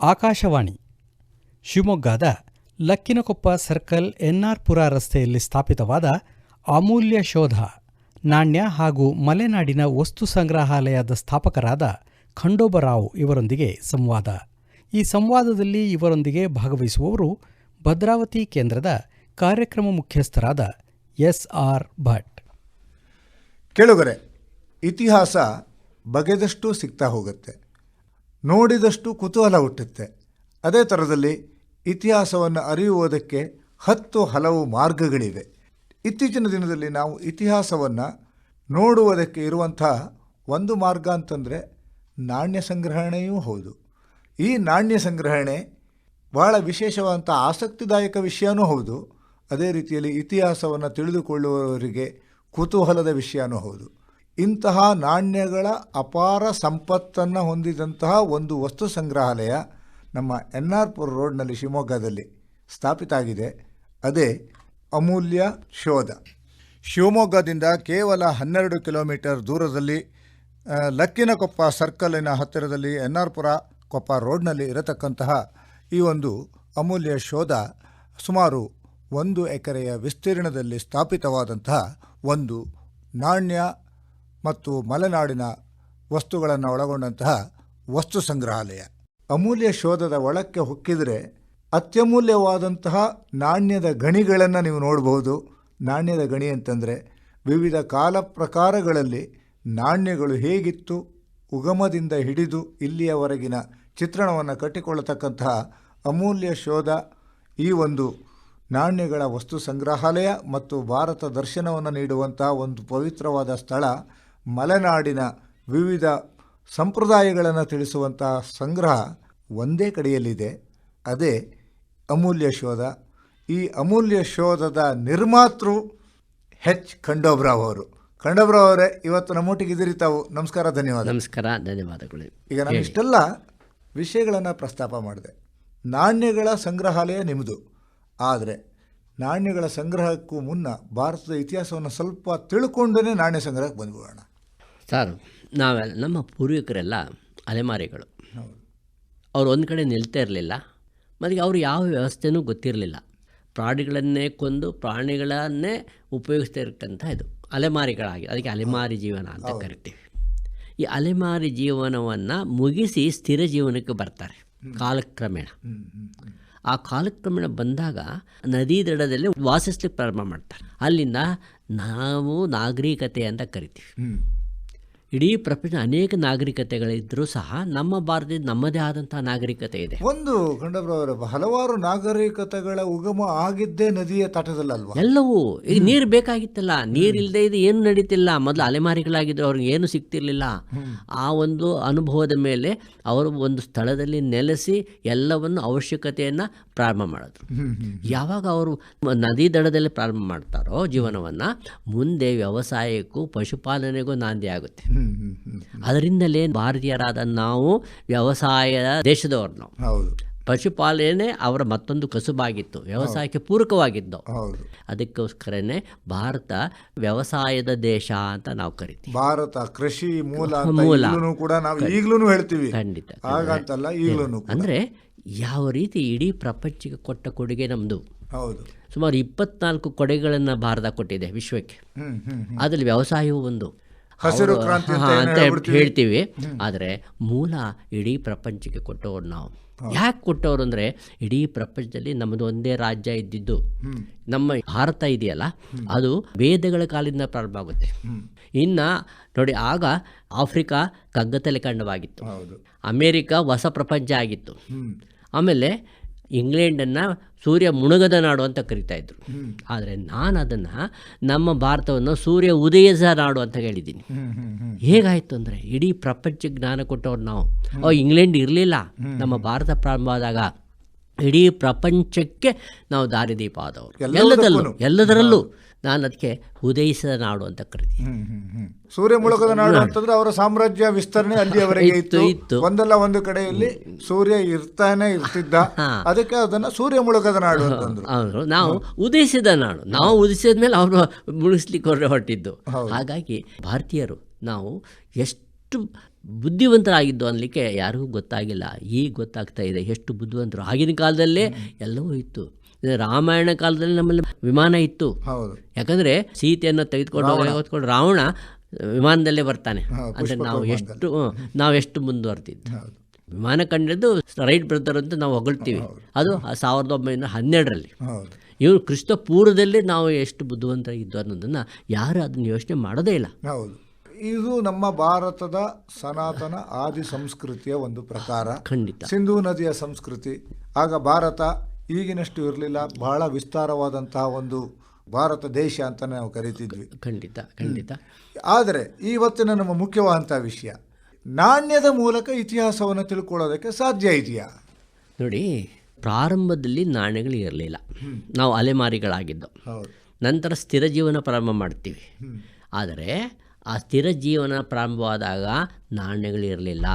ಆಕಾಶವಾಣಿ, ಶಿವಮೊಗ್ಗದ ಲಕ್ಕಿನಕೊಪ್ಪ ಸರ್ಕಲ್ ಎನ್ಆರ್ಪುರ ರಸ್ತೆಯಲ್ಲಿ ಸ್ಥಾಪಿತವಾದ ಅಮೂಲ್ಯ ಶೋಧ, ನಾಣ್ಯ ಹಾಗೂ ಮಲೆನಾಡಿನ ವಸ್ತು ಸಂಗ್ರಹಾಲಯದ ಸ್ಥಾಪಕರಾದ ಖಂಡೋಬರಾವ್ ಇವರೊಂದಿಗೆ ಸಂವಾದ. ಈ ಸಂವಾದದಲ್ಲಿ ಇವರೊಂದಿಗೆ ಭಾಗವಹಿಸುವವರು ಭದ್ರಾವತಿ ಕೇಂದ್ರದ ಕಾರ್ಯಕ್ರಮ ಮುಖ್ಯಸ್ಥರಾದ ಎಸ್ ಆರ್ ಭಟ್. ಕೆಳಗರೆ, ಇತಿಹಾಸ ಬಗೆದಷ್ಟು ಸಿಗ್ತಾ ಹೋಗುತ್ತೆ. ನೋಡಿದಷ್ಟು ಕುತೂಹಲ ಹುಟ್ಟುತ್ತೆ. ಅದೇ ಥರದಲ್ಲಿ ಇತಿಹಾಸವನ್ನು ಅರಿಯುವುದಕ್ಕೆ ಹತ್ತು ಹಲವು ಮಾರ್ಗಗಳಿವೆ. ಇತ್ತೀಚಿನ ದಿನದಲ್ಲಿ ನಾವು ಇತಿಹಾಸವನ್ನು ನೋಡುವುದಕ್ಕೆ ಇರುವಂಥ ಒಂದು ಮಾರ್ಗ ಅಂತಂದರೆ ನಾಣ್ಯ ಸಂಗ್ರಹಣೆಯೂ ಹೌದು. ಈ ನಾಣ್ಯ ಸಂಗ್ರಹಣೆ ಭಾಳ ವಿಶೇಷವಾದಂಥ ಆಸಕ್ತಿದಾಯಕ ವಿಷಯನೂ ಹೌದು. ಅದೇ ರೀತಿಯಲ್ಲಿ ಇತಿಹಾಸವನ್ನು ತಿಳಿದುಕೊಳ್ಳುವವರಿಗೆ ಕುತೂಹಲದ ವಿಷಯನೂ ಹೌದು. ಇಂತಹ ನಾಣ್ಯಗಳ ಅಪಾರ ಸಂಪತ್ತನ್ನು ಹೊಂದಿದಂತಹ ಒಂದು ವಸ್ತು ಸಂಗ್ರಹಾಲಯ ನಮ್ಮ ಎನ್ ಆರ್ ಪುರ ರೋಡ್ನಲ್ಲಿ ಶಿವಮೊಗ್ಗದಲ್ಲಿ ಸ್ಥಾಪಿತ ಆಗಿದೆ. ಅದೇ ಅಮೂಲ್ಯ ಶೋಧ. ಶಿವಮೊಗ್ಗದಿಂದ ಕೇವಲ ಹನ್ನೆರಡು ಕಿಲೋಮೀಟರ್ ದೂರದಲ್ಲಿ ಲಕ್ಕಿನ ಲಕ್ಕಿನಕೊಪ್ಪ ಸರ್ಕಲಿನ ಹತ್ತಿರದಲ್ಲಿ ಎನ್ ಆರ್ ಪುರ ಕೊಪ್ಪ ರೋಡ್ನಲ್ಲಿ ಇರತಕ್ಕಂತಹ ಈ ಒಂದು ಅಮೂಲ್ಯ ಶೋಧ ಸುಮಾರು ಒಂದು ಎಕರೆಯ ವಿಸ್ತೀರ್ಣದಲ್ಲಿ ಸ್ಥಾಪಿತವಾದಂತಹ ಒಂದು ನಾಣ್ಯ ಮತ್ತು ಮಲೆನಾಡಿನ ವಸ್ತುಗಳನ್ನು ಒಳಗೊಂಡಂತಹ ವಸ್ತು ಸಂಗ್ರಹಾಲಯ. ಅಮೂಲ್ಯ ಶೋಧದ ಒಳಕ್ಕೆ ಹೊಕ್ಕಿದರೆ ಅತ್ಯಮೂಲ್ಯವಾದಂತಹ ನಾಣ್ಯದ ಗಣಿಗಳನ್ನು ನೀವು ನೋಡಬಹುದು. ನಾಣ್ಯದ ಗಣಿ ಅಂತಂದರೆ ವಿವಿಧ ಕಾಲ ಪ್ರಕಾರಗಳಲ್ಲಿ ನಾಣ್ಯಗಳು ಹೇಗಿತ್ತು, ಉಗಮದಿಂದ ಹಿಡಿದು ಇಲ್ಲಿಯವರೆಗಿನ ಚಿತ್ರಣವನ್ನು ಕಟ್ಟಿಕೊಳ್ಳತಕ್ಕಂತಹ ಅಮೂಲ್ಯ ಶೋಧ ಈ ಒಂದು ನಾಣ್ಯಗಳ ವಸ್ತು ಸಂಗ್ರಹಾಲಯ ಮತ್ತು ಭಾರತ ದರ್ಶನವನ್ನು ನೀಡುವಂತಹ ಒಂದು ಪವಿತ್ರವಾದ ಸ್ಥಳ ಮಲೆನಾಡಿನ ವಿವಿಧ ಸಂಪ್ರದಾಯಗಳನ್ನು ತಿಳಿಸುವಂತಹ ಸಂಗ್ರಹ ಒಂದೇ ಕಡೆಯಲ್ಲಿದೆ. ಅದೇ ಅಮೂಲ್ಯ ಶೋಧ. ಈ ಅಮೂಲ್ಯ ಶೋಧದ ನಿರ್ಮಾತೃ ಹೆಚ್ ಖಂಡೋಬ್ರಾವ್ ಅವರು. ಖಂಡೋಬ್ರಾವ್ ಅವರೇ ಇವತ್ತು ನಮ್ಮೊಟ್ಟಿಗೆ ಇದ್ದೀರಿ ತಾವು. ನಮಸ್ಕಾರ ಧನ್ಯವಾದ. ನಮಸ್ಕಾರ ಧನ್ಯವಾದಗಳು. ಈಗ ನಾನು ಇಷ್ಟೆಲ್ಲ ವಿಷಯಗಳನ್ನು ಪ್ರಸ್ತಾಪ ಮಾಡಿದೆ. ನಾಣ್ಯಗಳ ಸಂಗ್ರಹಾಲಯ ನಿಮ್ಮದು ಆದರೆ ನಾಣ್ಯಗಳ ಸಂಗ್ರಹಕ್ಕೂ ಮುನ್ನ ಭಾರತದ ಇತಿಹಾಸವನ್ನು ಸ್ವಲ್ಪ ತಿಳ್ಕೊಂಡೇ ನಾಣ್ಯ ಸಂಗ್ರಹಕ್ಕೆ ಬಂದ್ಬಿಡೋಣ. ಸರ್. ನಾವೆಲ್ಲ ನಮ್ಮ ಪೂರ್ವಿಕರೆಲ್ಲ ಅಲೆಮಾರಿಗಳು. ಅವ್ರು ಒಂದು ಕಡೆ ನಿಲ್ತಾ ಇರಲಿಲ್ಲ ಮತ್ತು ಅವ್ರು ಯಾವ ವ್ಯವಸ್ಥೆನೂ ಗೊತ್ತಿರಲಿಲ್ಲ. ಪ್ರಾಣಿಗಳನ್ನೇ ಕೊಂದು ಪ್ರಾಣಿಗಳನ್ನೇ ಉಪಯೋಗಿಸ್ತಾ ಇರ್ತಕ್ಕಂಥ ಇದು. ಅಲೆಮಾರಿಗಳಾಗಿ ಅದಕ್ಕೆ ಅಲೆಮಾರಿ ಜೀವನ ಅಂತ ಕರಿತೀವಿ. ಈ ಅಲೆಮಾರಿ ಜೀವನವನ್ನು ಮುಗಿಸಿ ಸ್ಥಿರ ಜೀವನಕ್ಕೆ ಬರ್ತಾರೆ ಕಾಲಕ್ರಮೇಣ. ಆ ಕಾಲಕ್ರಮೇಣ ಬಂದಾಗ ನದಿ ದಡದಲ್ಲಿ ವಾಸಿಸ್ಲಿಕ್ಕೆ ಪ್ರಾರಂಭ ಮಾಡ್ತಾರೆ. ಅಲ್ಲಿಂದ ನಾವು ನಾಗರಿಕತೆ ಅಂತ ಕರಿತೀವಿ. ಇಡೀ ಪ್ರಪಂಚ ಅನೇಕ ನಾಗರಿಕತೆಗಳಿದ್ದರೂ ಸಹ ನಮ್ಮ ಭಾರತದ ನಮ್ಮದೇ ಆದಂತಹ ನಾಗರಿಕತೆ ಇದೆ. ಒಂದು ಖಂಡೋಬ್ರಾವ್ ಹಲವಾರು ನಾಗರಿಕತೆಗಳ ಉಗಮ ಆಗಿದ್ದೇ ನದಿಯ ತಟದಲ್ಲಲ್ವಾ? ಎಲ್ಲವೂ. ಈಗ ನೀರು ಬೇಕಾಗಿತ್ತಲ್ಲ ನೀರಿಲ್ಲದೆ ಇದು ಏನು ನಡೀತಿಲ್ಲ. ಮೊದಲು ಅಲೆಮಾರಿಗಳಾಗಿದ್ರು ಅವ್ರಿಗೆ ಏನು ಸಿಗ್ತಿರ್ಲಿಲ್ಲ. ಆ ಒಂದು ಅನುಭವದ ಮೇಲೆ ಅವರು ಒಂದು ಸ್ಥಳದಲ್ಲಿ ನೆಲೆಸಿ ಎಲ್ಲವನ್ನು ಅವಶ್ಯಕತೆಯನ್ನು ಪ್ರಾರಂಭ ಮಾಡಿದ್ರು. ಯಾವಾಗ ಅವರು ನದಿ ದಡದಲ್ಲಿ ಪ್ರಾರಂಭ ಮಾಡ್ತಾರೋ ಜೀವನವನ್ನು ಮುಂದೆ ವ್ಯವಸಾಯಕ್ಕೂ ಪಶುಪಾಲನೆಗೂ ನಾಂದಿ ಆಗುತ್ತೆ. ಅದರಿಂದಲೇ ಭಾರತೀಯರಾದ ನಾವು ವ್ಯವಸಾಯ ದೇಶದವ್ರು ನಾವು. ಪಶುಪಾಲನೆ ಅವರ ಮತ್ತೊಂದು ಕಸುಬಾಗಿತ್ತು ವ್ಯವಸಾಯಕ್ಕೆ ಪೂರಕವಾಗಿದ್ದು ಅದಕ್ಕೋಸ್ಕರನೇ ಭಾರತ ವ್ಯವಸಾಯದ ದೇಶ ಅಂತ ನಾವು ಕರಿತೀವಿ. ಭಾರತ ಕೃಷಿ ಮೂಲ ಮೂಲ. ಕೂಡ ನಾವು ಈಗಲೂ ಹೇಳ್ತೀವಿ. ಖಂಡಿತ. ಹಾಗಂತಲ್ಲ ಈಗ್ಲೂ ಅಂದರೆ ಯಾವ ರೀತಿ ಇಡೀ ಪ್ರಪಂಚಕ್ಕೆ ಕೊಟ್ಟ ಕೊಡುಗೆ ನಮ್ಮದು ಹೌದು. ಸುಮಾರು ಇಪ್ಪತ್ನಾಲ್ಕು ಕೊಡೆಗಳನ್ನು ಭಾರತ ಕೊಟ್ಟಿದೆ ವಿಶ್ವಕ್ಕೆ. ಅದರಲ್ಲಿ ವ್ಯವಸಾಯವೂ ಒಂದು. ಹಸಿರು ಕ್ರಾಂತಿ ಅಂತ. ಹೇಳ್ತೀವಿ. ಆದರೆ ಮೂಲ ಇಡೀ ಪ್ರಪಂಚಕ್ಕೆ ಕೊಟ್ಟವರು ನಾವು. ಯಾಕೆ ಕೊಟ್ಟವರು ಅಂದರೆ ಇಡೀ ಪ್ರಪಂಚದಲ್ಲಿ ನಮ್ಮದು ಒಂದೇ ರಾಜ್ಯ ಇದ್ದಿದ್ದು. ನಮ್ಮ ಭಾರತ ಇದೆಯಲ್ಲ ಅದು ವೇದಗಳ ಕಾಲದಿಂದ ಪ್ರಾರಂಭ ಆಗುತ್ತೆ. ಇನ್ನು ನೋಡಿ ಆಗ ಆಫ್ರಿಕಾ ಕಗ್ಗತಲೆ ಕಂಡವಾಗಿತ್ತು ಅಮೇರಿಕ ಹೊಸ ಪ್ರಪಂಚ ಆಗಿತ್ತು. ಆಮೇಲೆ ಇಂಗ್ಲೆಂಡನ್ನು ಸೂರ್ಯ ಮುಣುಗದ ನಾಡು ಅಂತ ಕರಿತಾ ಇದ್ರು. ಆದರೆ ನಾನು ಅದನ್ನು ನಮ್ಮ ಭಾರತವನ್ನು ಸೂರ್ಯ ಉದಯದ ನಾಡು ಅಂತ ಹೇಳಿದ್ದೀನಿ. ಹೇಗಾಯಿತು ಅಂದರೆ ಇಡೀ ಪ್ರಪಂಚ ಜ್ಞಾನ ಕೊಟ್ಟವ್ರು ನಾವು. ಅವ್ ಇಂಗ್ಲೆಂಡ್ ಇರಲಿಲ್ಲ. ನಮ್ಮ ಭಾರತ ಪ್ರಾರಂಭ ಆದಾಗ ಇಡೀ ಪ್ರಪಂಚಕ್ಕೆ ನಾವು ದಾರಿದೀಪ ಆದವರು ಎಲ್ಲದರಲ್ಲೂ ಎಲ್ಲದರಲ್ಲೂ ನಾನು ಅದಕ್ಕೆ ಉದಯಿಸಿದ ನಾಡು ಅಂತ ಕರಿತೀನಿ ಸೂರ್ಯ ಮುಳುಗದ ನಾಡು ಅಂತಂದ್ರೆ ಅವರ ಸಾಮ್ರಾಜ್ಯ ವಿಸ್ತರಣೆ ಅಲ್ಲಿಯವರೆಗೆ ಇತ್ತು, ಇತ್ತು. ಇತ್ತು. ಒಂದಲ್ಲ ಒಂದು ಕಡೆಯಲ್ಲಿ ಸೂರ್ಯ ಇರ್ತಾನೆ ಇರ್ತಿದ್ದ. ಅದಕ್ಕೆ ಅದನ್ನ ಸೂರ್ಯ ಮುಳುಗದ ನಾಡು ಅಂತಂದ್ರು ನಾವು ಉದಯಿಸಿದ ನಾಡು. ನಾವು ಉದಿಸಿದ ಮೇಲೆ ಅವರು ಮುಳುಗಿಸ್ಲಿಕ್ಕೆ ಹೊರ ಹೊರಟಿದ್ದು ಹಾಗಾಗಿ ಭಾರತೀಯರು ನಾವು ಎಷ್ಟು ಬುದ್ಧಿವಂತರಾಗಿದ್ದು ಅನ್ನಲಿಕ್ಕೆ ಯಾರಿಗೂ ಗೊತ್ತಾಗಿಲ್ಲ. ಈಗ ಗೊತ್ತಾಗ್ತಾ ಇದೆ. ಎಷ್ಟು ಬುದ್ಧಿವಂತರು. ಆಗಿನ ಕಾಲದಲ್ಲೇ ಎಲ್ಲವೂ ಇತ್ತು. ರಾಮಾಯಣ ಕಾಲದಲ್ಲಿ ನಮ್ಮಲ್ಲಿ ವಿಮಾನ ಇತ್ತು. ಯಾಕಂದರೆ ಸೀತೆಯನ್ನು ತೆಗೆದುಕೊಂಡು ಹೋಗಿ ರಾವಣ ವಿಮಾನದಲ್ಲೇ ಬರ್ತಾನೆ. ಅಂದ್ರೆ ನಾವು ಎಷ್ಟು ನಾವು ಎಷ್ಟು ಮುಂದುವರೆದಿದ್ದು ವಿಮಾನ ಕಂಡದ್ದು ರೈಟ್ ಬ್ರದರ್ ಅಂತ ನಾವು ಹೊಗಳ್ತೀವಿ. ಅದು ಸಾವಿರದ ಒಂಬೈನೂರ ಹನ್ನೆರಡರಲ್ಲಿ. ಇವರು ಕ್ರಿಸ್ತ ಪೂರ್ವದಲ್ಲಿ ನಾವು ಎಷ್ಟು ಬುದ್ಧಿವಂತರಾಗಿದ್ದು ಅನ್ನೋದನ್ನು ಯಾರು ಅದನ್ನು ಯೋಚನೆ ಮಾಡೋದೇ ಇಲ್ಲ. ಹೌದು. ಇದು ನಮ್ಮ ಭಾರತದ ಸನಾತನ ಆದಿ ಸಂಸ್ಕೃತಿಯ ಒಂದು ಪ್ರಕಾರ. ಖಂಡಿತ. ಸಿಂಧೂ ನದಿಯ ಸಂಸ್ಕೃತಿ. ಆಗ ಭಾರತ ಈಗಿನಷ್ಟು ಇರಲಿಲ್ಲ. ಬಹಳ ವಿಸ್ತಾರವಾದಂತಹ ಒಂದು ಭಾರತ ದೇಶ ಅಂತ ನಾವು ಕರಿತಿದ್ವಿ. ಖಂಡಿತ ಖಂಡಿತ. ಆದರೆ ಇವತ್ತಿನ ನಮ್ಮ ಮುಖ್ಯವಾದಂಥ ವಿಷಯ ನಾಣ್ಯದ ಮೂಲಕ ಇತಿಹಾಸವನ್ನು ತಿಳ್ಕೊಳ್ಳೋದಕ್ಕೆ ಸಾಧ್ಯ ಇದೆಯಾ? ನೋಡಿ ಪ್ರಾರಂಭದಲ್ಲಿ ನಾಣ್ಯಗಳು ಇರಲಿಲ್ಲ. ನಾವು ಅಲೆಮಾರಿಗಳಾಗಿದ್ದು. ನಂತರ ಸ್ಥಿರ ಜೀವನ ಪ್ರಾರಂಭ ಮಾಡ್ತೀವಿ. ಆದರೆ ಆ ಸ್ಥಿರ ಜೀವನ ಪ್ರಾರಂಭವಾದಾಗ ನಾಣ್ಯಗಳಿರಲಿಲ್ಲ.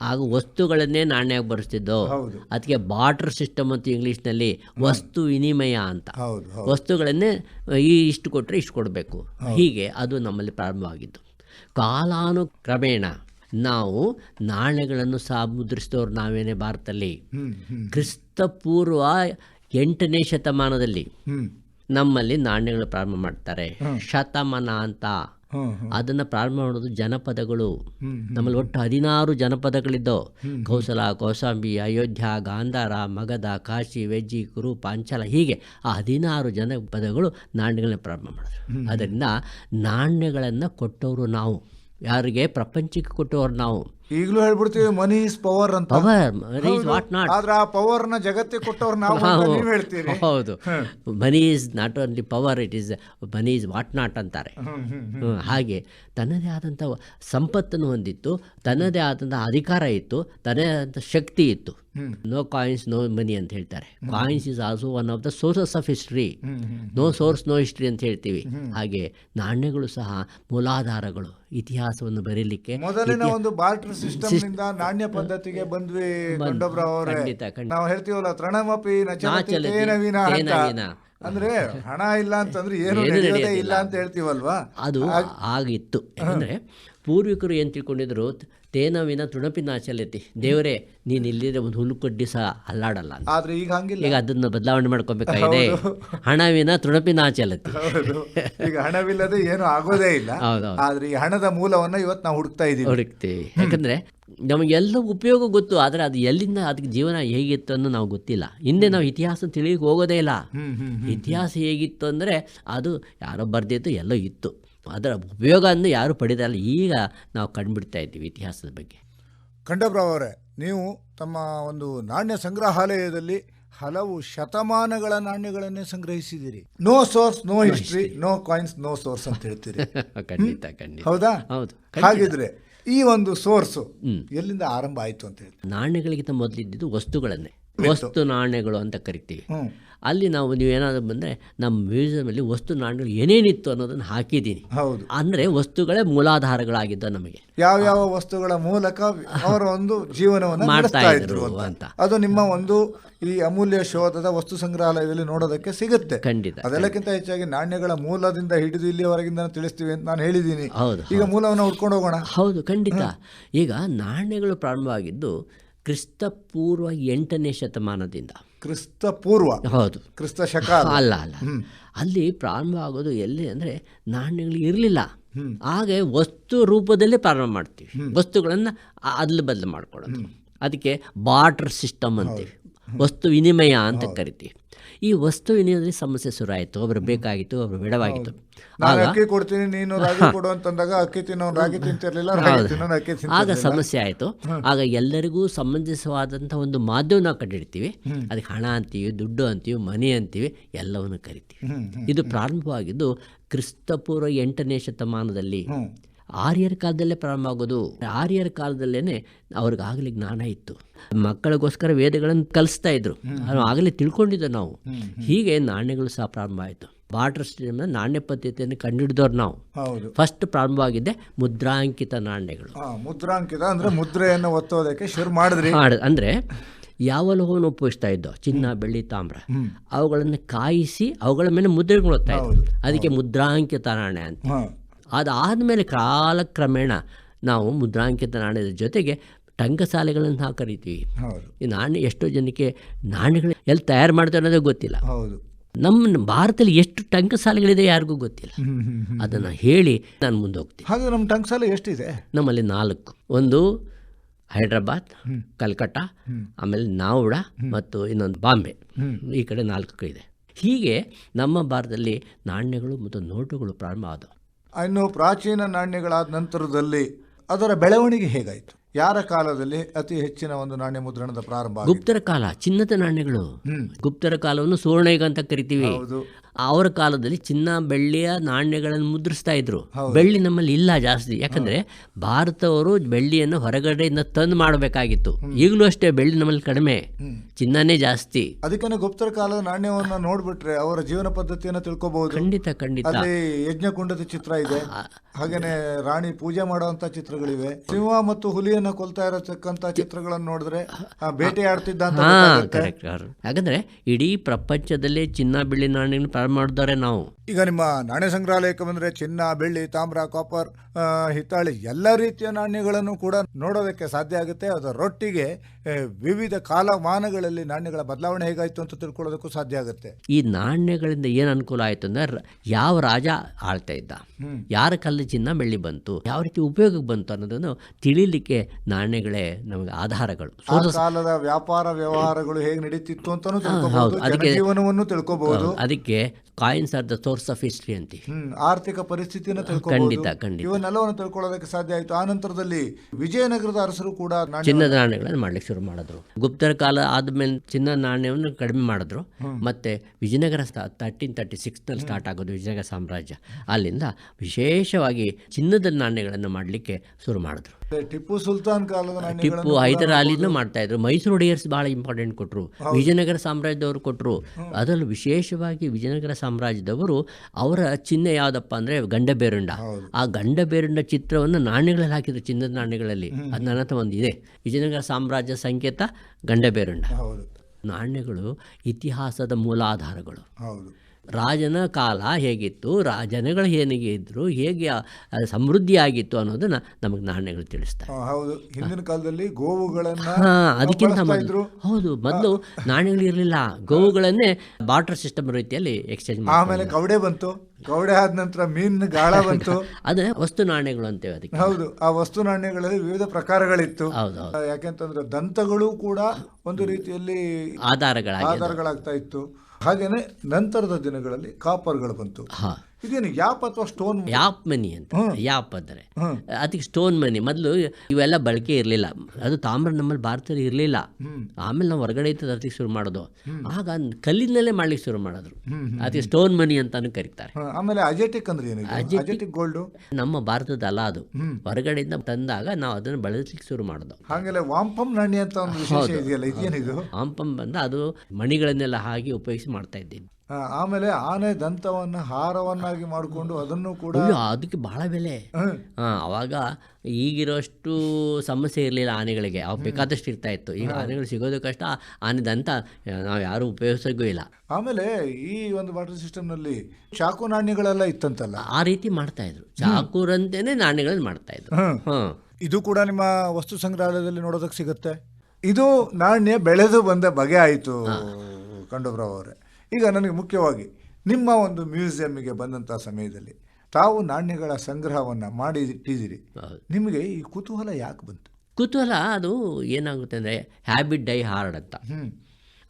ಆಗ ವಸ್ತುಗಳನ್ನೇ ನಾಣ್ಯ ಬರೆಸ್ತಿದ್ದು. ಅದಕ್ಕೆ ಬಾಟರ್ ಸಿಸ್ಟಮ್ ಅಂತ ಇಂಗ್ಲೀಷ್ನಲ್ಲಿ ವಸ್ತು ವಿನಿಮಯ ಅಂತ. ವಸ್ತುಗಳನ್ನೇ ಈ ಇಷ್ಟು ಕೊಟ್ಟರೆ ಇಷ್ಟು ಕೊಡಬೇಕು. ಹೀಗೆ ಅದು ನಮ್ಮಲ್ಲಿ ಪ್ರಾರಂಭವಾಗಿದ್ದು. ಕಾಲಾನುಕ್ರಮೇಣ ನಾವು ನಾಣ್ಯಗಳನ್ನು ಸಹ ಮುದ್ರಿಸಿದವರು ನಾವೇನೇ ಭಾರತದಲ್ಲಿ? ಹ್ಮ್ ಹ್ಮ್. ಕ್ರಿಸ್ತ ಪೂರ್ವ ಎಂಟನೇ ಶತಮಾನದಲ್ಲಿ ನಮ್ಮಲ್ಲಿ ನಾಣ್ಯಗಳು ಪ್ರಾರಂಭ ಮಾಡ್ತಾರೆ. ಶತಮಾನ ಅಂತ. ಅದನ್ನು ಪ್ರಾರಂಭ ಮಾಡೋದು ಜನಪದಗಳು. ನಮ್ಮಲ್ಲಿ ಒಟ್ಟು ಹದಿನಾರು ಜನಪದಗಳಿದ್ದವು. ಕೌಸಲ ಕೌಶಾಂಬಿ ಅಯೋಧ್ಯ ಗಾಂಧಾರ ಮಗಧ ಕಾಶಿ ವೆಜ್ಜಿ ಕುರು ಪಾಂಚಲ ಹೀಗೆ ಆ ಹದಿನಾರು ಜನಪದಗಳು ನಾಣ್ಯಗಳನ್ನ ಪ್ರಾರಂಭ ಮಾಡಿದ್ರು. ಅದರಿಂದ ನಾಣ್ಯಗಳನ್ನು ಕೊಟ್ಟವರು ನಾವು. ಯಾರಿಗೆ? ಪ್ರಪಂಚಕ್ಕೆ ಕೊಟ್ಟವರು ನಾವು. ಈಗಲೂ ಹೇಳ್ಬಿಡ್ತೀವಿ ಮನಿ ಇಸ್ ಪವರ್ ಅಂತ. ಮನಿ ವಾಟ್ ನಾಟ್ ಆದ್ರೆ ಆ ಪವರ್ನ ಜಗತ್ತಿಗೆ ಕೊಟ್ಟವ್ರು ನಾವು ನೀವ್ ಹೇಳ್ತೀರಿ. ಹೌದು. Money is not only power it is money is what not ಅಂತಾರೆ. ಹಾಗೆ ತನ್ನದೇ ಆದಂಥ ಸಂಪತ್ತನ್ನು ಹೊಂದಿತ್ತು ತನ್ನದೇ ಆದಂಥ ಅಧಿಕಾರ ಇತ್ತು ತನ್ನದೇ ಆದಂಥ ಶಕ್ತಿ ಇತ್ತು. ನೋ ಕಾಯಿನ್ಸ್ ನೋ ಮನಿ ಅಂತ ಹೇಳ್ತಾರೆ. Coins is also one of the sources of history no source no history ಅಂತ ಹೇಳ್ತೀವಿ. ಹಾಗೆ ನಾಣ್ಯಗಳು ಸಹ ಮೂಲಾಧಾರಗಳು ಇತಿಹಾಸವನ್ನು ಬರೀಲಿಕ್ಕೆ ಮೊದಲಿನ ಒಂದು ಬಾರ್ಟರ್ ಸಿಸ್ಟಮ್ನಿಂದ ನಾಣ್ಯ ಪದ್ಧತಿಗೆ ಬಂದ್ವಿ. ನಾವು ಹೇಳ್ತೀವಲ್ಲ ತೃಣಮಪಿ. ಅಂದ್ರೆ ಹಣ ಇಲ್ಲ ಅಂತಂದ್ರೆ ಏನು ಇಲ್ಲ ಅಂತ ಹೇಳ್ತೀವಲ್ವಾ? ಅದು ಆಗಿತ್ತು. ಅಂದ್ರೆ ಪೂರ್ವಿಕರು ಏನು ತಿಳ್ಕೊಂಡಿದ್ರು? ತೇನವಿನ ತೃಣಪಿನ ಚಲತಿ ದೇವರೇ ನೀನು ಇಲ್ಲಿದ್ರೆ ಒಂದು ಹುಲ್ಲು ಕಡ್ಡಿ ಸಹ ಅಲ್ಲಾಡಲ್ಲ ಆದ್ರೆ ಈಗ ಹಂಗಿಲ್ಲ. ಈಗ ಅದನ್ನ ಬದಲಾವಣೆ ಮಾಡ್ಕೋಬೇಕಾಗಿದೆ. ಹಣವಿನ ತುಣಪಿನ ಚಲತಿ ಹೌದು. ಈಗ ಹಣವಿಲ್ಲದೆ ಏನು ಆಗೋದೇ ಇಲ್ಲ. ಆದ್ರೆ ಈ ಹಣದ ಮೂಲವನ್ನ ಇವತ್ತು ನಾವು ಹುಡುಕ್ತಾ ಇದೀವಿ ಹುಡುಕ್ತೀವಿ. ಯಾಕಂದ್ರೆ ನಮಗೆಲ್ಲ ಉಪಯೋಗ ಗೊತ್ತು ಆದರೆ ಅದು ಎಲ್ಲಿಂದ ಅದಕ್ಕೆ ಜೀವನ ಹೇಗಿತ್ತು ಅನ್ನೋ ನಾವು ಗೊತ್ತಿಲ್ಲ. ಹಿಂದೆ ನಾವು ಇತಿಹಾಸ ತಿಳಿಯಕ್ಕೆ ಹೋಗೋದೇ ಇಲ್ಲ. ಇತಿಹಾಸ ಹೇಗಿತ್ತು ಅಂದ್ರೆ ಅದು ಯಾರೋ ಬರ್ದಿತ್ತು ಎಲ್ಲೋ ಇತ್ತು. ಅದರ ಉಪಯೋಗ ಅಂದರೆ ಯಾರು ಪಡೆದಲ್ಲ ಈಗ ನಾವು ಕಂಡುಬಿಡ್ತಾ ಇದ್ದೀವಿ ಇತಿಹಾಸದ ಬಗ್ಗೆ. ಖಂಡಬ್ರಾವ್ ಅವರೇ ನೀವು ತಮ್ಮ ಒಂದು ನಾಣ್ಯ ಸಂಗ್ರಹಾಲಯದಲ್ಲಿ ಹಲವು ಶತಮಾನಗಳ ನಾಣ್ಯಗಳನ್ನೇ ಸಂಗ್ರಹಿಸಿದಿರಿ no source no history no coins no source ಅಂತ ಹೇಳ್ತೀರಿ. ಖಂಡಿತ ಖಂಡಿತ. ಹೌದಾ? ಹೌದು ಹಾಗಿದ್ರೆ ಈ ಒಂದು ಸೋರ್ಸು ಎಲ್ಲಿಂದ ಆರಂಭ ಆಯ್ತು ಅಂತ ಹೇಳಿ ನಾಣ್ಯಗಳಿಗಿಂತ ಮೊದಲಿದ್ದು ವಸ್ತುಗಳನ್ನೇ. ವಸ್ತು. ನಾಣ್ಯಗಳು ಅಂತ ಕರಿತೀವಿ. ಅಲ್ಲಿ ನಾವು ನೀವು ಏನಾದರೂ ಬಂದರೆ ನಮ್ಮ ಮ್ಯೂಸಿಯಮಲ್ಲಿ ವಸ್ತು ನಾಣ್ಯಗಳು ಏನೇನಿತ್ತು ಅನ್ನೋದನ್ನು ಹಾಕಿದ್ದೀನಿ. ಹೌದು. ಅಂದರೆ ವಸ್ತುಗಳೇ ಮೂಲಾಧಾರಗಳಾಗಿದ್ದ ನಮಗೆ. ಯಾವ ಯಾವ ವಸ್ತುಗಳ ಮೂಲಕ ಅವರ ಒಂದು ಜೀವನವನ್ನು ಮಾಡ್ತಾ ಇದ್ರು ಅಂತ. ಅದು ನಿಮ್ಮ ಒಂದು ಈ ಅಮೂಲ್ಯ ಶೋಧದ ವಸ್ತು ಸಂಗ್ರಹಾಲಯದಲ್ಲಿ ನೋಡೋದಕ್ಕೆ ಸಿಗುತ್ತೆ. ಖಂಡಿತ ಅದೆಲ್ಲಕ್ಕಿಂತ ಹೆಚ್ಚಾಗಿ ನಾಣ್ಯಗಳ ಮೂಲದಿಂದ ಹಿಡಿದು ಇಲ್ಲಿಯವರೆಗಿಂದ ತಿಳಿಸ್ತೀವಿ ಅಂತ ನಾನು ಹೇಳಿದ್ದೀನಿ. ಹೌದು ಈಗ ಮೂಲವನ್ನು ಹುಡ್ಕೊಂಡು ಹೋಗೋಣ. ಹೌದು ಖಂಡಿತ. ಈಗ ನಾಣ್ಯಗಳು ಪ್ರಾರಂಭವಾಗಿದ್ದು ಕ್ರಿಸ್ತಪೂರ್ವ ಎಂಟನೇ ಶತಮಾನದಿಂದ. ಕ್ರಿಸ್ತ ಪೂರ್ವ ಹೌದು ಕ್ರಿಸ್ತ ಶಕ ಅಲ್ಲ ಅಲ್ಲ. ಅಲ್ಲಿ ಪ್ರಾರಂಭ ಆಗೋದು ಎಲ್ಲಿ ಅಂದರೆ ನಾಣ್ಯಗಳು ಇರಲಿಲ್ಲ. ಹಾಗೆ ವಸ್ತು ರೂಪದಲ್ಲೇ ಪ್ರಾರಂಭ ಮಾಡ್ತೀವಿ. ವಸ್ತುಗಳನ್ನು ಅದಲು ಬದಲು ಮಾಡ್ಕೊಳ್ಳೋದು ಅದಕ್ಕೆ ಬಾರ್ಟರ್ ಸಿಸ್ಟಮ್ ಅಂತೀವಿ. ವಸ್ತು ವಿನಿಮಯ ಅಂತ ಕರಿತೀವಿ. ಈ ವಸ್ತು ವಿನಿಮಯದಲ್ಲಿ ಸಮಸ್ಯೆ ಶುರುವಾಯಿತು. ಒಬ್ರು ಬೇಕಾಗಿತ್ತು ಒಬ್ರು ಬಿಡವಾಗಿತ್ತು. ಅಕ್ಕಿ ಕೊಡ್ತೀನಿ ನೀನು ಕೊಡು ಅಂತಂದಾಗ ಅಕ್ಕಿ ತಿನ್ನೋನು ರಾಗಿ ತಿಂತಿರ್ಲಿಲ್ಲ ಆಗ ಸಮಸ್ಯೆ ಆಯಿತು. ಆಗ ಎಲ್ಲರಿಗೂ ಸಂಬಂಧಿಸವಾದಂಥ ಒಂದು ಮಾಧ್ಯಮ ನಾವು ಕಂಡಿಡ್ತೀವಿ. ಅದಕ್ಕೆ ಹಣ ಅಂತೀವಿ ದುಡ್ಡು ಅಂತೀವಿ ಮನೆ ಅಂತೀವಿ ಎಲ್ಲವನ್ನು ಕರಿತೀವಿ. ಇದು ಪ್ರಾರಂಭವಾಗಿದ್ದು ಕ್ರಿಸ್ತಪೂರ್ವ ಎಂಟನೇ ಶತಮಾನದಲ್ಲಿ. ಆರ್ಯರ ಕಾಲದಲ್ಲೇ ಪ್ರಾರಂಭ ಆಗೋದು ಆರ್ಯರ ಕಾಲದಲ್ಲೇ ಅವ್ರಿಗಾಗಲೇ ಜ್ಞಾನ ಇತ್ತು. ಮಕ್ಕಳಿಗೋಸ್ಕರ ವೇದಗಳನ್ನು ಕಲಿಸ್ತಾ ಇದ್ರು. ಆಗಲೇ ತಿಳ್ಕೊಂಡಿದ್ದೆ ನಾವು. ಹೀಗೆ ನಾಣ್ಯಗಳು ಸಹ ಪ್ರಾರಂಭ ಆಯಿತು. ಬಾರ್ಡರ್ ಸ್ಟೇಡಿಯಂ ನಾಣ್ಯ ಪದ್ಧತಿಯನ್ನು ಕಂಡುಹಿಡಿದವ್ರು ನಾವು. ಫಸ್ಟ್ ಪ್ರಾರಂಭವಾಗಿದ್ದೆ ಮುದ್ರಾಂಕಿತ ನಾಣ್ಯಗಳು. ಮುದ್ರಾಂಕಿತ ಅಂದ್ರೆ ಮುದ್ರೆಯನ್ನು ಒತ್ತೋದಕ್ಕೆ ಶುರು ಮಾಡಿದ್ರಿ. ಅಂದ್ರೆ ಅಂದರೆ ಯಾವ ಲೋಹವನ್ನು ಉಪಯೋಗಿಸ್ತಾ ಇದ್ದೋ ಚಿನ್ನ ಬೆಳ್ಳಿ ತಾಮ್ರ. ಅವುಗಳನ್ನು ಕಾಯಿಸಿ ಅವುಗಳ ಮೇಲೆ ಮುದ್ರೆ ಓದ್ತಾ ಇದ್ರು. ಅದಕ್ಕೆ ಮುದ್ರಾಂಕಿತ ನಾಣ್ಯ ಅಂತ. ಅದಾದ್ಮೇಲೆ ಅದಾದಮೇಲೆ ಕಾಲಕ್ರಮೇಣ ನಾವು ಮುದ್ರಾಂಕಿತ ನಾಣ್ಯದ ಜೊತೆಗೆ ಟಂಕಸಾಲೆಗಳನ್ನು ನಾವು ಕರಿತೀವಿ. ಈ ನಾಣ್ಯ ಎಷ್ಟೋ ಜನಕ್ಕೆ ನಾಣ್ಯಗಳು ಎಲ್ಲಿ ತಯಾರು ಮಾಡ್ತಾರೆ ಅನ್ನೋದೇ ಗೊತ್ತಿಲ್ಲ. ಹೌದು. ನಮ್ಮ ಭಾರತದಲ್ಲಿ ಎಷ್ಟು ಟಂಕಸಾಲೆಗಳಿದೆ ಯಾರಿಗೂ ಗೊತ್ತಿಲ್ಲ. ಅದನ್ನು ಹೇಳಿ ನಾನು ಮುಂದೆ ಹೋಗ್ತೀನಿ. ಹಾಗೆ ನಮ್ಮ ಟಂಕ್ಸಾಲ ಎಷ್ಟಿದೆ? ನಮ್ಮಲ್ಲಿ ನಾಲ್ಕು. ಒಂದು ಹೈದ್ರಾಬಾದ್ ಕಲ್ಕಟ್ಟ ಆಮೇಲೆ ನಾವುಡ ಮತ್ತು ಇನ್ನೊಂದು ಬಾಂಬೆ. ಈ ಕಡೆ ನಾಲ್ಕು ಇದೆ. ಹೀಗೆ ನಮ್ಮ ಭಾರತದಲ್ಲಿ ನಾಣ್ಯಗಳು ಮತ್ತು ನೋಟುಗಳು ಪ್ರಾರಂಭ ಆದವು. ಇನ್ನು ಪ್ರಾಚೀನ ನಾಣ್ಯಗಳಾದ ನಂತರದಲ್ಲಿ ಅದರ ಬೆಳವಣಿಗೆ ಹೇಗಾಯಿತು? ಯಾರ ಕಾಲದಲ್ಲಿ ಅತಿ ಹೆಚ್ಚಿನ ಒಂದು ನಾಣ್ಯ ಮುದ್ರಣದ ಪ್ರಾರಂಭ ಗುಪ್ತರ ಕಾಲ ಚಿನ್ನದ ನಾಣ್ಯಗಳು. ಗುಪ್ತರ ಕಾಲವನ್ನು ಸುವರ್ಣಯುಗ ಅಂತ ಕರಿತೀವಿ. ಅವರ ಕಾಲದಲ್ಲಿ ಚಿನ್ನ ಬೆಳ್ಳಿಯ ನಾಣ್ಯಗಳನ್ನು ಮುದ್ರಿಸ್ತಾ ಇದ್ರು. ಬೆಳ್ಳಿ ನಮ್ಮಲ್ಲಿ ಇಲ್ಲ ಜಾಸ್ತಿ. ಯಾಕಂದ್ರೆ ಭಾರತವರು ಬೆಳ್ಳಿಯನ್ನು ಹೊರಗಡೆಯಿಂದ ತಂದು ಮಾಡಬೇಕಾಗಿತ್ತು. ಈಗಲೂ ಅಷ್ಟೇ ಬೆಳ್ಳಿ ನಮ್ಮಲ್ಲಿ ಕಡಿಮೆ. ಚಿನ್ನನೇ ಜಾಸ್ತಿ. ಅದಕ್ಕೆ ಗುಪ್ತರ ಕಾಲದ ನಾಣ್ಯವನ್ನ ನೋಡ್ಬಿಟ್ರೆ ಅವರ ಜೀವನ ಪದ್ಧತಿಯನ್ನ ತಿಳ್ಕೊಬಹುದು. ಖಂಡಿತ ಖಂಡಿತ. ಯಜ್ಞ ಯಜ್ಞಕುಂಡದ ಚಿತ್ರ ಇದೆ. ಹಾಗೇನೆ ರಾಣಿ ಪೂಜೆ ಮಾಡುವಂತ ಚಿತ್ರಗಳಿವೆ. ಸಿಂಹ ಮತ್ತು ಹುಲಿಯನ್ನ ಕೊಲ್ತಾ ಇರತಕ್ಕಂತ ಚಿತ್ರಗಳನ್ನು ನೋಡಿದ್ರೆ ಆ, ಬೇಟೆಯಾಡ್ತಿದ್ದ ಅಂತ ಗೊತ್ತಾಗುತ್ತೆ. ಕರೆಕ್ಟ್ ಯಾಕಂದ್ರೆ ಇಡೀ ಪ್ರಪಂಚದಲ್ಲಿ ಚಿನ್ನ ಬೆಳ್ಳಿ ನಾಣ್ಯಗಳನ್ನು ಪ್ರಾರಂಭ ಮಾಡಿದ್ದಾರೆ ನಾವು. ಈಗ ನಿಮ್ಮ ನಾಣ್ಯ ಸಂಗ್ರಹಾಲಯಕ್ಕೆ ಬಂದ್ರೆ ಚಿನ್ನ ಬೆಳ್ಳಿ ತಾಮ್ರ ಕಾಪರ್ ಹಿತ್ತಾಳೆ ಎಲ್ಲ ರೀತಿಯ ನಾಣ್ಯಗಳನ್ನು ಕೂಡ ನೋಡೋದಕ್ಕೆ ಸಾಧ್ಯ ಆಗುತ್ತೆ. ಅದರ ರೊಟ್ಟಿಗೆ ವಿವಿಧ ಕಾಲಮಾನಗಳಲ್ಲಿ ನಾಣ್ಯಗಳ ಬದಲಾವಣೆ ಹೇಗಾಯ್ತು ಅಂತ ತಿಳ್ಕೊಳ್ಳೋದಕ್ಕೂ ಸಾಧ್ಯ ಆಗುತ್ತೆ. ಈ ನಾಣ್ಯಗಳಿಂದ ಏನು ಅನುಕೂಲ ಆಯಿತು ಅಂದ್ರೆ ಯಾವ ರಾಜ ಆಳ್ತಾ ಇದ್ದ? ಯಾರ ಕಲ್ಲು ಚಿನ್ನ ಬೆಳ್ಳಿ ಬಂತು? ಯಾವ ರೀತಿ ಉಪಯೋಗಕ್ಕೆ ಬಂತು ಅನ್ನೋದನ್ನು ತಿಳಿಲಿಕ್ಕೆ ನಾಣ್ಯಗಳೇ ನಮಗೆ ಆಧಾರಗಳು. ಕಾಲದ ವ್ಯಾಪಾರ ವ್ಯವಹಾರಗಳು ಹೇಗೆ ನಡೀತಿತ್ತು ಅಂತ ಅದಕ್ಕೆ- ಅದಕ್ಕೆ coins are the source of history ಅಂತ ಆರ್ಥಿಕ ಪರಿಸ್ಥಿತಿಯನ್ನು ಖಂಡಿತ ಖಂಡಿತ. ಇವನ್ನೆಲ್ಲವನ್ನು ತಿಳ್ಕೊಳ್ಳೋದಕ್ಕೆ ಸಾಧ್ಯ ಆಯ್ತು. ಆ ನಂತರದಲ್ಲಿ ವಿಜಯನಗರದ ಅರಸರು ಕೂಡ ಚಿನ್ನದ ನಾಣ್ಯಗಳನ್ನು ಮಾಡ್ಲಿಕ್ಕೆ ಶುರು ಮಾಡಿದ್ರು. ಗುಪ್ತರ ಕಾಲ ಆದ್ಮೇಲೆ ಚಿನ್ನದ ನಾಣ್ಯವನ್ನು ಕಡಿಮೆ ಮಾಡಿದ್ರು. ಮತ್ತೆ ವಿಜಯನಗರ ತರ್ಟೀನ್ ತರ್ಟಿ ಸಿಕ್ಸ್ನಲ್ಲಿ ಸ್ಟಾರ್ಟ್ ಆಗೋದು ವಿಜಯನಗರ ಸಾಮ್ರಾಜ್ಯ. ಅಲ್ಲಿಂದ ವಿಶೇಷವಾಗಿ ಚಿನ್ನದ ನಾಣ್ಯಗಳನ್ನು ಮಾಡಲಿಕ್ಕೆ ಶುರು ಮಾಡಿದ್ರು. ಟಿಪ್ಪು ಸುಲ್ತಾನ್ ಕಾಲದ ಟಿಪ್ಪು ನಾಣ್ಯಗಳನ್ನು ಹೈದರ್ ಅಲಿನೂ ಮಾಡ್ತಾ ಇದ್ರು ಮೈಸೂರು ಒಡೆಯರ್ಸ್ ಬಹಳ ಇಂಪಾರ್ಟೆಂಟ್ ಕೊಟ್ಟರು ವಿಜಯನಗರ ಸಾಮ್ರಾಜ್ಯದವರು ಕೊಟ್ಟರು ಅದರಲ್ಲೂ ವಿಶೇಷವಾಗಿ ವಿಜಯನಗರ ಸಾಮ್ರಾಜ್ಯದವರು ಅವರ ಚಿಹ್ನೆ ಯಾವುದಪ್ಪ ಅಂದ್ರೆ ಗಂಡಬೇರುಂಡ. ಆ ಗಂಡಬೇರುಂಡ ಚಿತ್ರವನ್ನು ನಾಣ್ಯಗಳಲ್ಲಿ ಹಾಕಿದ್ರು ಚಿನ್ನದ ನಾಣ್ಯಗಳಲ್ಲಿ. ಅದು ನನ್ನ ಹತ್ರ ಒಂದಿದೆ. ಇದೆ ವಿಜಯನಗರ ಸಾಮ್ರಾಜ್ಯ ಸಂಕೇತ ಗಂಡಬೇರುಂಡ. ನಾಣ್ಯಗಳು ಇತಿಹಾಸದ ಮೂಲಾಧಾರಗಳು. ಹೌದು. ರಾಜನ ಕಾಲ ಹೇಗಿತ್ತು ರಾಜನಗಳು ಏನಿಗೆ ಇದ್ದರು ಹೇಗೆ ಸಮೃದ್ಧಿಯಾಗಿತ್ತು ಅನ್ನೋದನ್ನು ನಮಗೆ ನಾಣ್ಯಗಳು ತಿಳಿಸ್ತಾರೆ. ಹೌದು. ಹಿಂದಿನ ಕಾಲದಲ್ಲಿ ಗೋವುಗಳನ್ನ ಹಾಂ ಅದಕ್ಕಿಂತ ಮೊದಲು. ಹೌದು ಮೊದಲು ನಾಣ್ಯಗಳು ಇರಲಿಲ್ಲ. ಗೋವುಗಳನ್ನೇ ಬಾರ್ಟರ್ ಸಿಸ್ಟಮ್ ರೀತಿಯಲ್ಲಿ ಎಕ್ಸ್ಚೇಂಜ್ ಆಮೇಲೆ ಗೌಡೆ ಬಂತು. ಗೌಡೆ ಆದ ನಂತರ ಮೀನ್ ಗಾಳ ಬಂತು. ಅದೇ ವಸ್ತು ನಾಣ್ಯಗಳು ಅಂತೇವೆ ಅದಕ್ಕೆ. ಹೌದು ಆ ವಸ್ತು ನಾಣ್ಯಗಳಲ್ಲಿ ವಿವಿಧ ಪ್ರಕಾರಗಳಿತ್ತು. ಹೌದು ಯಾಕೆಂತಂದ್ರೆ ದಂತಗಳು ಕೂಡ ಒಂದು ರೀತಿಯಲ್ಲಿ ಆಧಾರಗಳ ಆಧಾರಗಳಾಗ್ತಾ ಇತ್ತು. ಹಾಗೇನೆ ನಂತರದ ದಿನಗಳಲ್ಲಿ ಕಾಪರ್ಗಳು ಬಂತು. ಇದೇನು ಯಾಪ್ ಅಥವಾ ಸ್ಟೋನ್ ಯಾಪ್ ಮನಿ ಅಂತ. ಯಾಪ್ ಅಂದರೆ. ಅದಕ್ಕೆ ಸ್ಟೋನ್ ಮನಿ. ಮೊದಲು ಇವೆಲ್ಲ ಬಳಕೆ ಇರಲಿಲ್ಲ. ಅದು ತಾಮ್ರ ನಮ್ಮಲ್ಲಿ ಭಾರತದಲ್ಲಿ ಇರಲಿಲ್ಲ. ಆಮೇಲೆ ನಾವು ಹೊರಗಡೆ ಇತ್ತು ಅದಕ್ಕೆ ಶುರು ಮಾಡೋದು. ಆಗ ಕಲ್ಲಿನಲ್ಲೇ ಮಾಡ್ಲಿಕ್ಕೆ ಶುರು ಮಾಡಿದ್ರು. ಅದಕ್ಕೆ ಸ್ಟೋನ್ ಮನಿ ಅಂತಾನು ಕರೀತಾರೆ. ಆಮೇಲೆ ಅಜೆಟಿಕ್ ಅಂದ್ರೆ ಏನು ಅಜೆಟಿಕ್ ಗೋಲ್ಡ್? ನಮ್ಮ ಭಾರತದ ಅಲ್ಲ ಅದು. ಹೊರಗಡೆಯಿಂದ ತಂದಾಗ ನಾವು ಅದನ್ನು ಬಳಸಲಿಕ್ಕೆ ಶುರು ಮಾಡೋದು. ಹಾಗೆಲ್ಲ ವಾಂಪಂ ನಾಣ್ಯ ಅಂತ ಒಂದು ವಿಶೇಷ ಇದೆಯಲ್ಲ ಇದೇನಿದು? ಬಂದ ಅದು ಮಣಿಗಳನ್ನೆಲ್ಲ ಹಾಕಿ ಉಪಯೋಗಿಸಿ ಮಾಡ್ತಾ ಇದ್ದೀನಿ. ಆಮೇಲೆ ಆನೆ ದಂತವನ್ನ ಹಾರವನ್ನಾಗಿ ಮಾಡಿಕೊಂಡು ಅದನ್ನು ಕೂಡ ಅಯ್ಯೋ ಅದಕ್ಕೆ ಬಹಳ ಬೆಲೆ. ಹಾ, ಅವಾಗ ಈಗಿರೋಷ್ಟು ಸಮಸ್ಯೆ ಇರಲಿಲ್ಲ ಆನೆಗಳಿಗೆ. ಅವಾಗ ಬೇಕಾದಷ್ಟು ಇರ್ತಾ ಇತ್ತು. ಈಗ ಆನೆಗಳು ಸಿಗೋದು ಕಷ್ಟ ಆನೆ ದಂತ ನಾವು ಯಾರು ಉಪಯೋಗಿಸೋಕ್ಕೂ ಇಲ್ಲ. ಆಮೇಲೆ ಈ ಒಂದು ವಾಟರ್ ಸಿಸ್ಟಮ್ನಲ್ಲಿ ಚಾಕು ನಾಣ್ಯಗಳೆಲ್ಲ ಇತ್ತಂತಲ್ಲ? ಆ ರೀತಿ ಮಾಡ್ತಾ ಇದ್ರು. ಚಾಕುರಂತೇನೆ ನಾಣ್ಯಗಳನ್ನು ಮಾಡ್ತಾ ಇದ್ರು. ಹ್ಮ್. ಹಾಂ. ಇದು ಕೂಡ ನಿಮ್ಮ ವಸ್ತು ಸಂಗ್ರಹಾಲಯದಲ್ಲಿ ನೋಡೋದಕ್ಕೆ ಸಿಗುತ್ತೆ? ಇದು ನಾಣ್ಯ ಬೆಳೆದು ಬಂದ ಬಗೆ ಆಯಿತು ಕಂಡುಬ್ರಾವ್ ಅವರೇ ಈಗ ನನಗೆ ಮುಖ್ಯವಾಗಿ ನಿಮ್ಮ ಒಂದು ಮ್ಯೂಸಿಯಮ್ಗೆ ಬಂದಂಥ ಸಮಯದಲ್ಲಿ ತಾವು ನಾಣ್ಯಗಳ ಸಂಗ್ರಹವನ್ನು ಮಾಡಿ ಇಟ್ಟಿದ್ದೀರಿ ನಿಮಗೆ ಈ ಕುತೂಹಲ ಯಾಕೆ ಬಂತು? ಕುತೂಹಲ ಅದು ಏನಾಗುತ್ತೆ ಅಂದರೆ ಹ್ಯಾಬಿಟ್ ಡೈ ಹಾರ್ಡ್ ಅಂತ.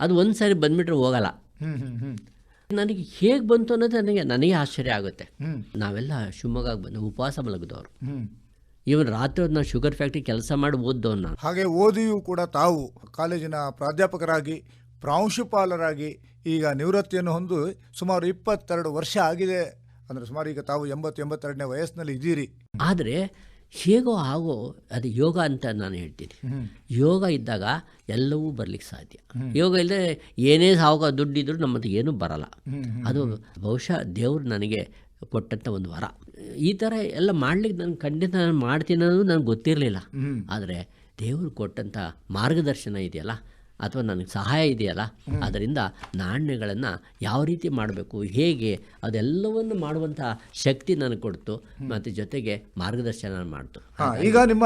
ಅದು ಒಂದು ಸಾರಿ ಬಂದ್ಬಿಟ್ರೆ ಹೋಗಲ್ಲ. ನನಗೆ ಹೇಗೆ ಬಂತು ಅನ್ನೋದು ನನಗೆ ನನಗೆ ಆಶ್ಚರ್ಯ ಆಗುತ್ತೆ. ನಾವೆಲ್ಲ ಶಿವಮೊಗ್ಗ ಬಂದು ಉಪವಾಸ ಮಲಗಿದವರು. ಇವನು ಇವನ್ ರಾತ್ರಿ ಹೊತ್ತು ನಾನು ಶುಗರ್ ಫ್ಯಾಕ್ಟ್ರಿ ಕೆಲಸ ಮಾಡಿ ಓದ್ದವನು ನಾನು. ಹಾಗೆ ಓದಿಯೂ ಕೂಡ ತಾವು ಕಾಲೇಜಿನ ಪ್ರಾಧ್ಯಾಪಕರಾಗಿ ಪ್ರಾಂಶುಪಾಲರಾಗಿ ಈಗ ನಿವೃತ್ತಿಯನ್ನು ಹೊಂದು ಸುಮಾರು ಇಪ್ಪತ್ತೆರಡು ವರ್ಷ ಆಗಿದೆ. ಅಂದರೆ ಸುಮಾರು ಈಗ ತಾವು ಎಂಬತ್ತು ಎಂಬತ್ತೆರಡನೇ ವಯಸ್ಸಿನಲ್ಲಿ ಇದ್ದೀರಿ. ಆದರೆ ಹೇಗೋ ಆಗೋ ಅದು ಯೋಗ ಅಂತ ನಾನು ಹೇಳ್ತೀನಿ. ಯೋಗ ಇದ್ದಾಗ ಎಲ್ಲವೂ ಬರಲಿಕ್ಕೆ ಸಾಧ್ಯ. ಯೋಗ ಇಲ್ಲದೆ ಏನೇ ಸಾವಾಗ ದುಡ್ಡಿದ್ರು ನಮ್ಮದು ಹತ್ರ ಏನೂ ಬರಲ್ಲ. ಅದು ಬಹುಶಃ ದೇವರು ನನಗೆ ಕೊಟ್ಟಂಥ ಒಂದು ವರ. ಈ ಥರ ಎಲ್ಲ ಮಾಡ್ಲಿಕ್ಕೆ ನಾನು ಖಂಡಿತ ನಾನು ಮಾಡ್ತೀನಿ ಅನ್ನೋದು ನನಗೆ ಗೊತ್ತಿರಲಿಲ್ಲ. ಆದರೆ ದೇವರು ಕೊಟ್ಟಂಥ ಮಾರ್ಗದರ್ಶನ ಇದೆಯಲ್ಲ ಅಥವಾ ನನಗೆ ಸಹಾಯ ಇದೆಯಲ್ಲ? ಅದರಿಂದ ನಾಣ್ಯಗಳನ್ನು ಯಾವ ರೀತಿ ಮಾಡಬೇಕು? ಹೇಗೆ? ಅದೆಲ್ಲವನ್ನು ಮಾಡುವಂಥ ಶಕ್ತಿ ನನಗೆ ಕೊಡ್ತು. ಮತ್ತು ಜೊತೆಗೆ ಮಾರ್ಗದರ್ಶನ ಮಾಡ್ತು. ಹಾ ಈಗ ನಿಮ್ಮ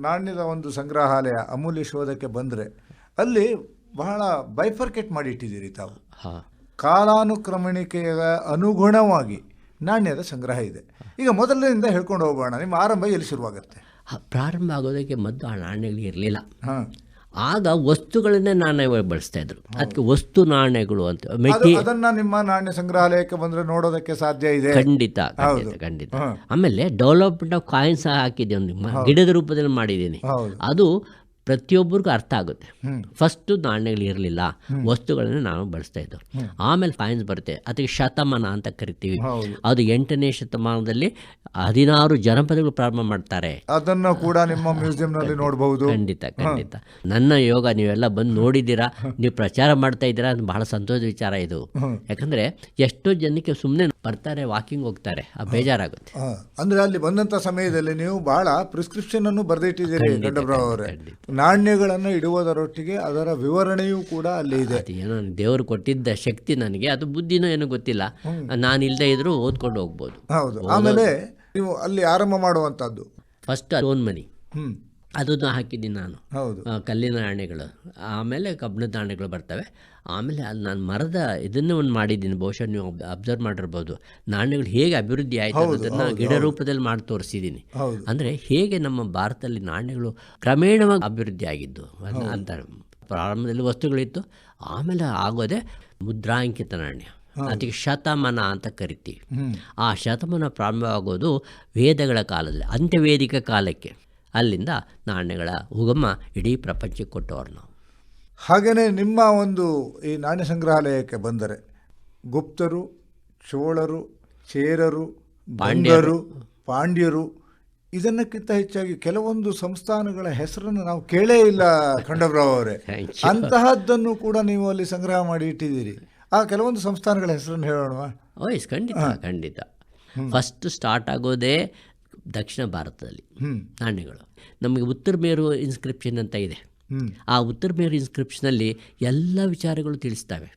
ನಾಣ್ಯದ ಒಂದು ಸಂಗ್ರಹಾಲಯ ಅಮೂಲ್ಯ ಶೋಧಕ್ಕೆ ಬಂದರೆ ಅಲ್ಲಿ ಬಹಳ ಬೈಫರ್ಕೆಟ್ ಮಾಡಿ ಇಟ್ಟಿದ್ದೀರಿ ತಾವು. ಹಾಂ. ಕಾಲಾನುಕ್ರಮಣಿಕೆಯ ಅನುಗುಣವಾಗಿ ನಾಣ್ಯದ ಸಂಗ್ರಹ ಇದೆ. ಈಗ ಮೊದಲಿನಿಂದ ಹೇಳ್ಕೊಂಡು ಹೋಗೋಣ. ನಿಮ್ಮ ಆರಂಭ ಎಲ್ಲಿ ಶುರುವಾಗುತ್ತೆ? ಪ್ರಾರಂಭ ಆಗೋದಕ್ಕೆ ಮದ್ದು ಆ ನಾಣ್ಯಗಳು ಇರಲಿಲ್ಲ. ಹಾಂ. ಆಗ ವಸ್ತುಗಳನ್ನೇ ನಾಣ್ಯವಾಗಿ ಬಳಸ್ತಾ ಇದ್ರು. ಅದಕ್ಕೆ ವಸ್ತು ನಾಣ್ಯಗಳು ಅಂತ ಮೆಟಿ ಅದನ್ನ ನಿಮ್ಮ ನಾಣ್ಯ ಸಂಗ್ರಹಾಲಯಕ್ಕೆ ಬಂದ್ರೆ ನೋಡೋದಕ್ಕೆ ಸಾಧ್ಯ ಇದೆ. ಖಂಡಿತ ಖಂಡಿತ ಖಂಡಿತ. ಆಮೇಲೆ ಡೆವಲಪ್ಮೆಂಟ್ ಆಫ್ ಕಾಯಿನ್ಸ್ ಹಾಕಿದ್ದೀನಿ ಗಿಡದ ರೂಪದಲ್ಲಿ ಮಾಡಿದ್ದೀನಿ. ಅದು ಪ್ರತಿಯೊಬ್ಬರಿಗೂ ಅರ್ಥ ಆಗುತ್ತೆ. ಫಸ್ಟು ನಾಣ್ಯಗಳು ಇರಲಿಲ್ಲ. ವಸ್ತುಗಳನ್ನು ನಾವು ಬಳಸ್ತಾ ಇದ್ದೋ. ಆಮೇಲೆ ಫೈನ್ಸ್ ಬರುತ್ತೆ. ಅದಕ್ಕೆ ಶತಮಾನ ಅಂತ ಕರಿತೀವಿ. ಅದು ಎಂಟನೇ ಶತಮಾನದಲ್ಲಿ ಹದಿನಾರು ಜನಪದಗಳು ಪ್ರಾರಂಭ ಮಾಡ್ತಾರೆ. ಅದನ್ನ ಕೂಡ ನಿಮ್ಮ ಮ್ಯೂಸಿಯಂನಲ್ಲಿ ನೋಡಬಹುದು. ಖಂಡಿತ ಖಂಡಿತ. ನನ್ನ ಯೋಗ ನೀವೆಲ್ಲ ಬಂದು ನೋಡಿದ್ದೀರಾ? ನೀವು ಪ್ರಚಾರ ಮಾಡ್ತಾ ಇದ್ದೀರಾ? ಅದು ಬಹಳ ಸಂತೋಷದ ವಿಚಾರ ಇದು. ಯಾಕಂದ್ರೆ ಎಷ್ಟೋ ಜನಕ್ಕೆ ಸುಮ್ಮನೆ ಬರ್ತಾರೆ ವಾಕಿಂಗ್ ಹೋಗ್ತಾರೆ. ಆ ಬೇಜಾರಾಗುತ್ತೆ. ಅಂದ್ರೆ ಅಲ್ಲಿ ಬಂದಂತ ಸಮಯದಲ್ಲಿ ನೀವು ಬಹಳ ಪ್ರಿಸ್ಕ್ರಿಪ್ಷನ್ ಅನ್ನು ಬರೆದಿಟ್ಟಿದ್ದೀರಿ ನಾಣ್ಯಗಳನ್ನು ಇಡುವುದರೊಟ್ಟಿಗೆ ಅದರ ವಿವರಣೆಯೂ ಕೂಡ ಅಲ್ಲಿ ಇದೆ. ಏನೋ ದೇವರು ಕೊಟ್ಟಿದ್ದ ಶಕ್ತಿ ನನಗೆ ಅದು ಬುದ್ಧಿನೋ ಏನೋ ಗೊತ್ತಿಲ್ಲ. ನಾನು ಇಲ್ಲದೆ ಇದ್ರೂ ಓದ್ಕೊಂಡು ಹೋಗ್ಬೋದು. ಹೌದು. ಆಮೇಲೆ ನೀವು ಅಲ್ಲಿ ಆರಂಭ ಮಾಡುವಂಥದ್ದು. First loan money hmm. ಅದನ್ನು ಹಾಕಿದ್ದೀನಿ ನಾನು. ಹೌದು. ಕಲ್ಲಿನ ನಾಣ್ಯಗಳು. ಆಮೇಲೆ ಕಬ್ಬಿಣದ ನಾಣ್ಯಗಳು ಬರ್ತವೆ. ಆಮೇಲೆ ಅಲ್ಲಿ ನಾನು ಮರದ ಇದನ್ನು ಒಂದು ಮಾಡಿದ್ದೀನಿ. ಬಹುಶಃ ನೀವು ಅಬ್ಸರ್ವ್ ಮಾಡಿರ್ಬೋದು. ನಾಣ್ಯಗಳು ಹೇಗೆ ಅಭಿವೃದ್ಧಿ ಆಯಿತು ಅನ್ನೋದನ್ನು ಗಿಡ ರೂಪದಲ್ಲಿ ಮಾಡಿ ತೋರಿಸಿದ್ದೀನಿ. ಅಂದರೆ ಹೇಗೆ ನಮ್ಮ ಭಾರತದಲ್ಲಿ ನಾಣ್ಯಗಳು ಕ್ರಮೇಣವಾಗಿ ಅಭಿವೃದ್ಧಿ ಆಗಿದ್ದು ಅಂತ ಪ್ರಾರಂಭದಲ್ಲಿ ವಸ್ತುಗಳಿತ್ತು. ಆಮೇಲೆ ಆಗೋದೇ ಮುದ್ರಾಂಕಿತ ನಾಣ್ಯ. ಅದಕ್ಕೆ ಶತಮಾನ ಅಂತ ಕರಿತೀವಿ. ಆ ಶತಮಾನ ಪ್ರಾರಂಭವಾಗೋದು ವೇದಗಳ ಕಾಲದಲ್ಲಿ ಅಂತ್ಯವೇದಿಕ ಕಾಲಕ್ಕೆ. ಅಲ್ಲಿಂದ ನಾಣ್ಯಗಳ ಉಗಮ ಇಡೀ ಪ್ರಪಂಚಕ್ಕೆ ಕೊಟ್ಟವರು ನಾವು. ಹಾಗೆಯೇ ನಿಮ್ಮ ಒಂದು ಈ ನಾಣ್ಯ ಸಂಗ್ರಹಾಲಯಕ್ಕೆ ಬಂದರೆ ಗುಪ್ತರು ಚೋಳರು ಚೇರರು ಪಾಂಡ್ಯರು ಪಾಂಡ್ಯರು ಇದನ್ನಕ್ಕಿಂತ ಹೆಚ್ಚಾಗಿ ಕೆಲವೊಂದು ಸಂಸ್ಥಾನಗಳ ಹೆಸರನ್ನು ನಾವು ಕೇಳೇ ಇಲ್ಲ ಖಂಡಬ್ರಾವ್ ಅವರೇ. ಅಂತಹದ್ದನ್ನು ಕೂಡ ನೀವು ಅಲ್ಲಿ ಸಂಗ್ರಹ ಮಾಡಿ ಇಟ್ಟಿದ್ದೀರಿ. ಆ ಕೆಲವೊಂದು ಸಂಸ್ಥಾನಗಳ ಹೆಸರನ್ನು ಹೇಳೋಣ ಓಯ್ ಖಂಡಿತ ಖಂಡಿತ. ಫಸ್ಟ್ ಸ್ಟಾರ್ಟ್ ಆಗೋದೇ ದಕ್ಷಿಣ ಭಾರತದಲ್ಲಿ ನಾಣ್ಯಗಳು. ನಮಗೆ ಉತ್ತರ ಮೇರು ಇನ್ಸ್ಕ್ರಿಪ್ಷನ್ ಅಂತ ಇದೆ. ಆ ಉತ್ತರ ಮೇರ್ ಇನ್ಸ್ಕ್ರಿಪ್ಷನಲ್ಲಿ ಎಲ್ಲ ವಿಚಾರಗಳು ತಿಳಿಸ್ತವೆ.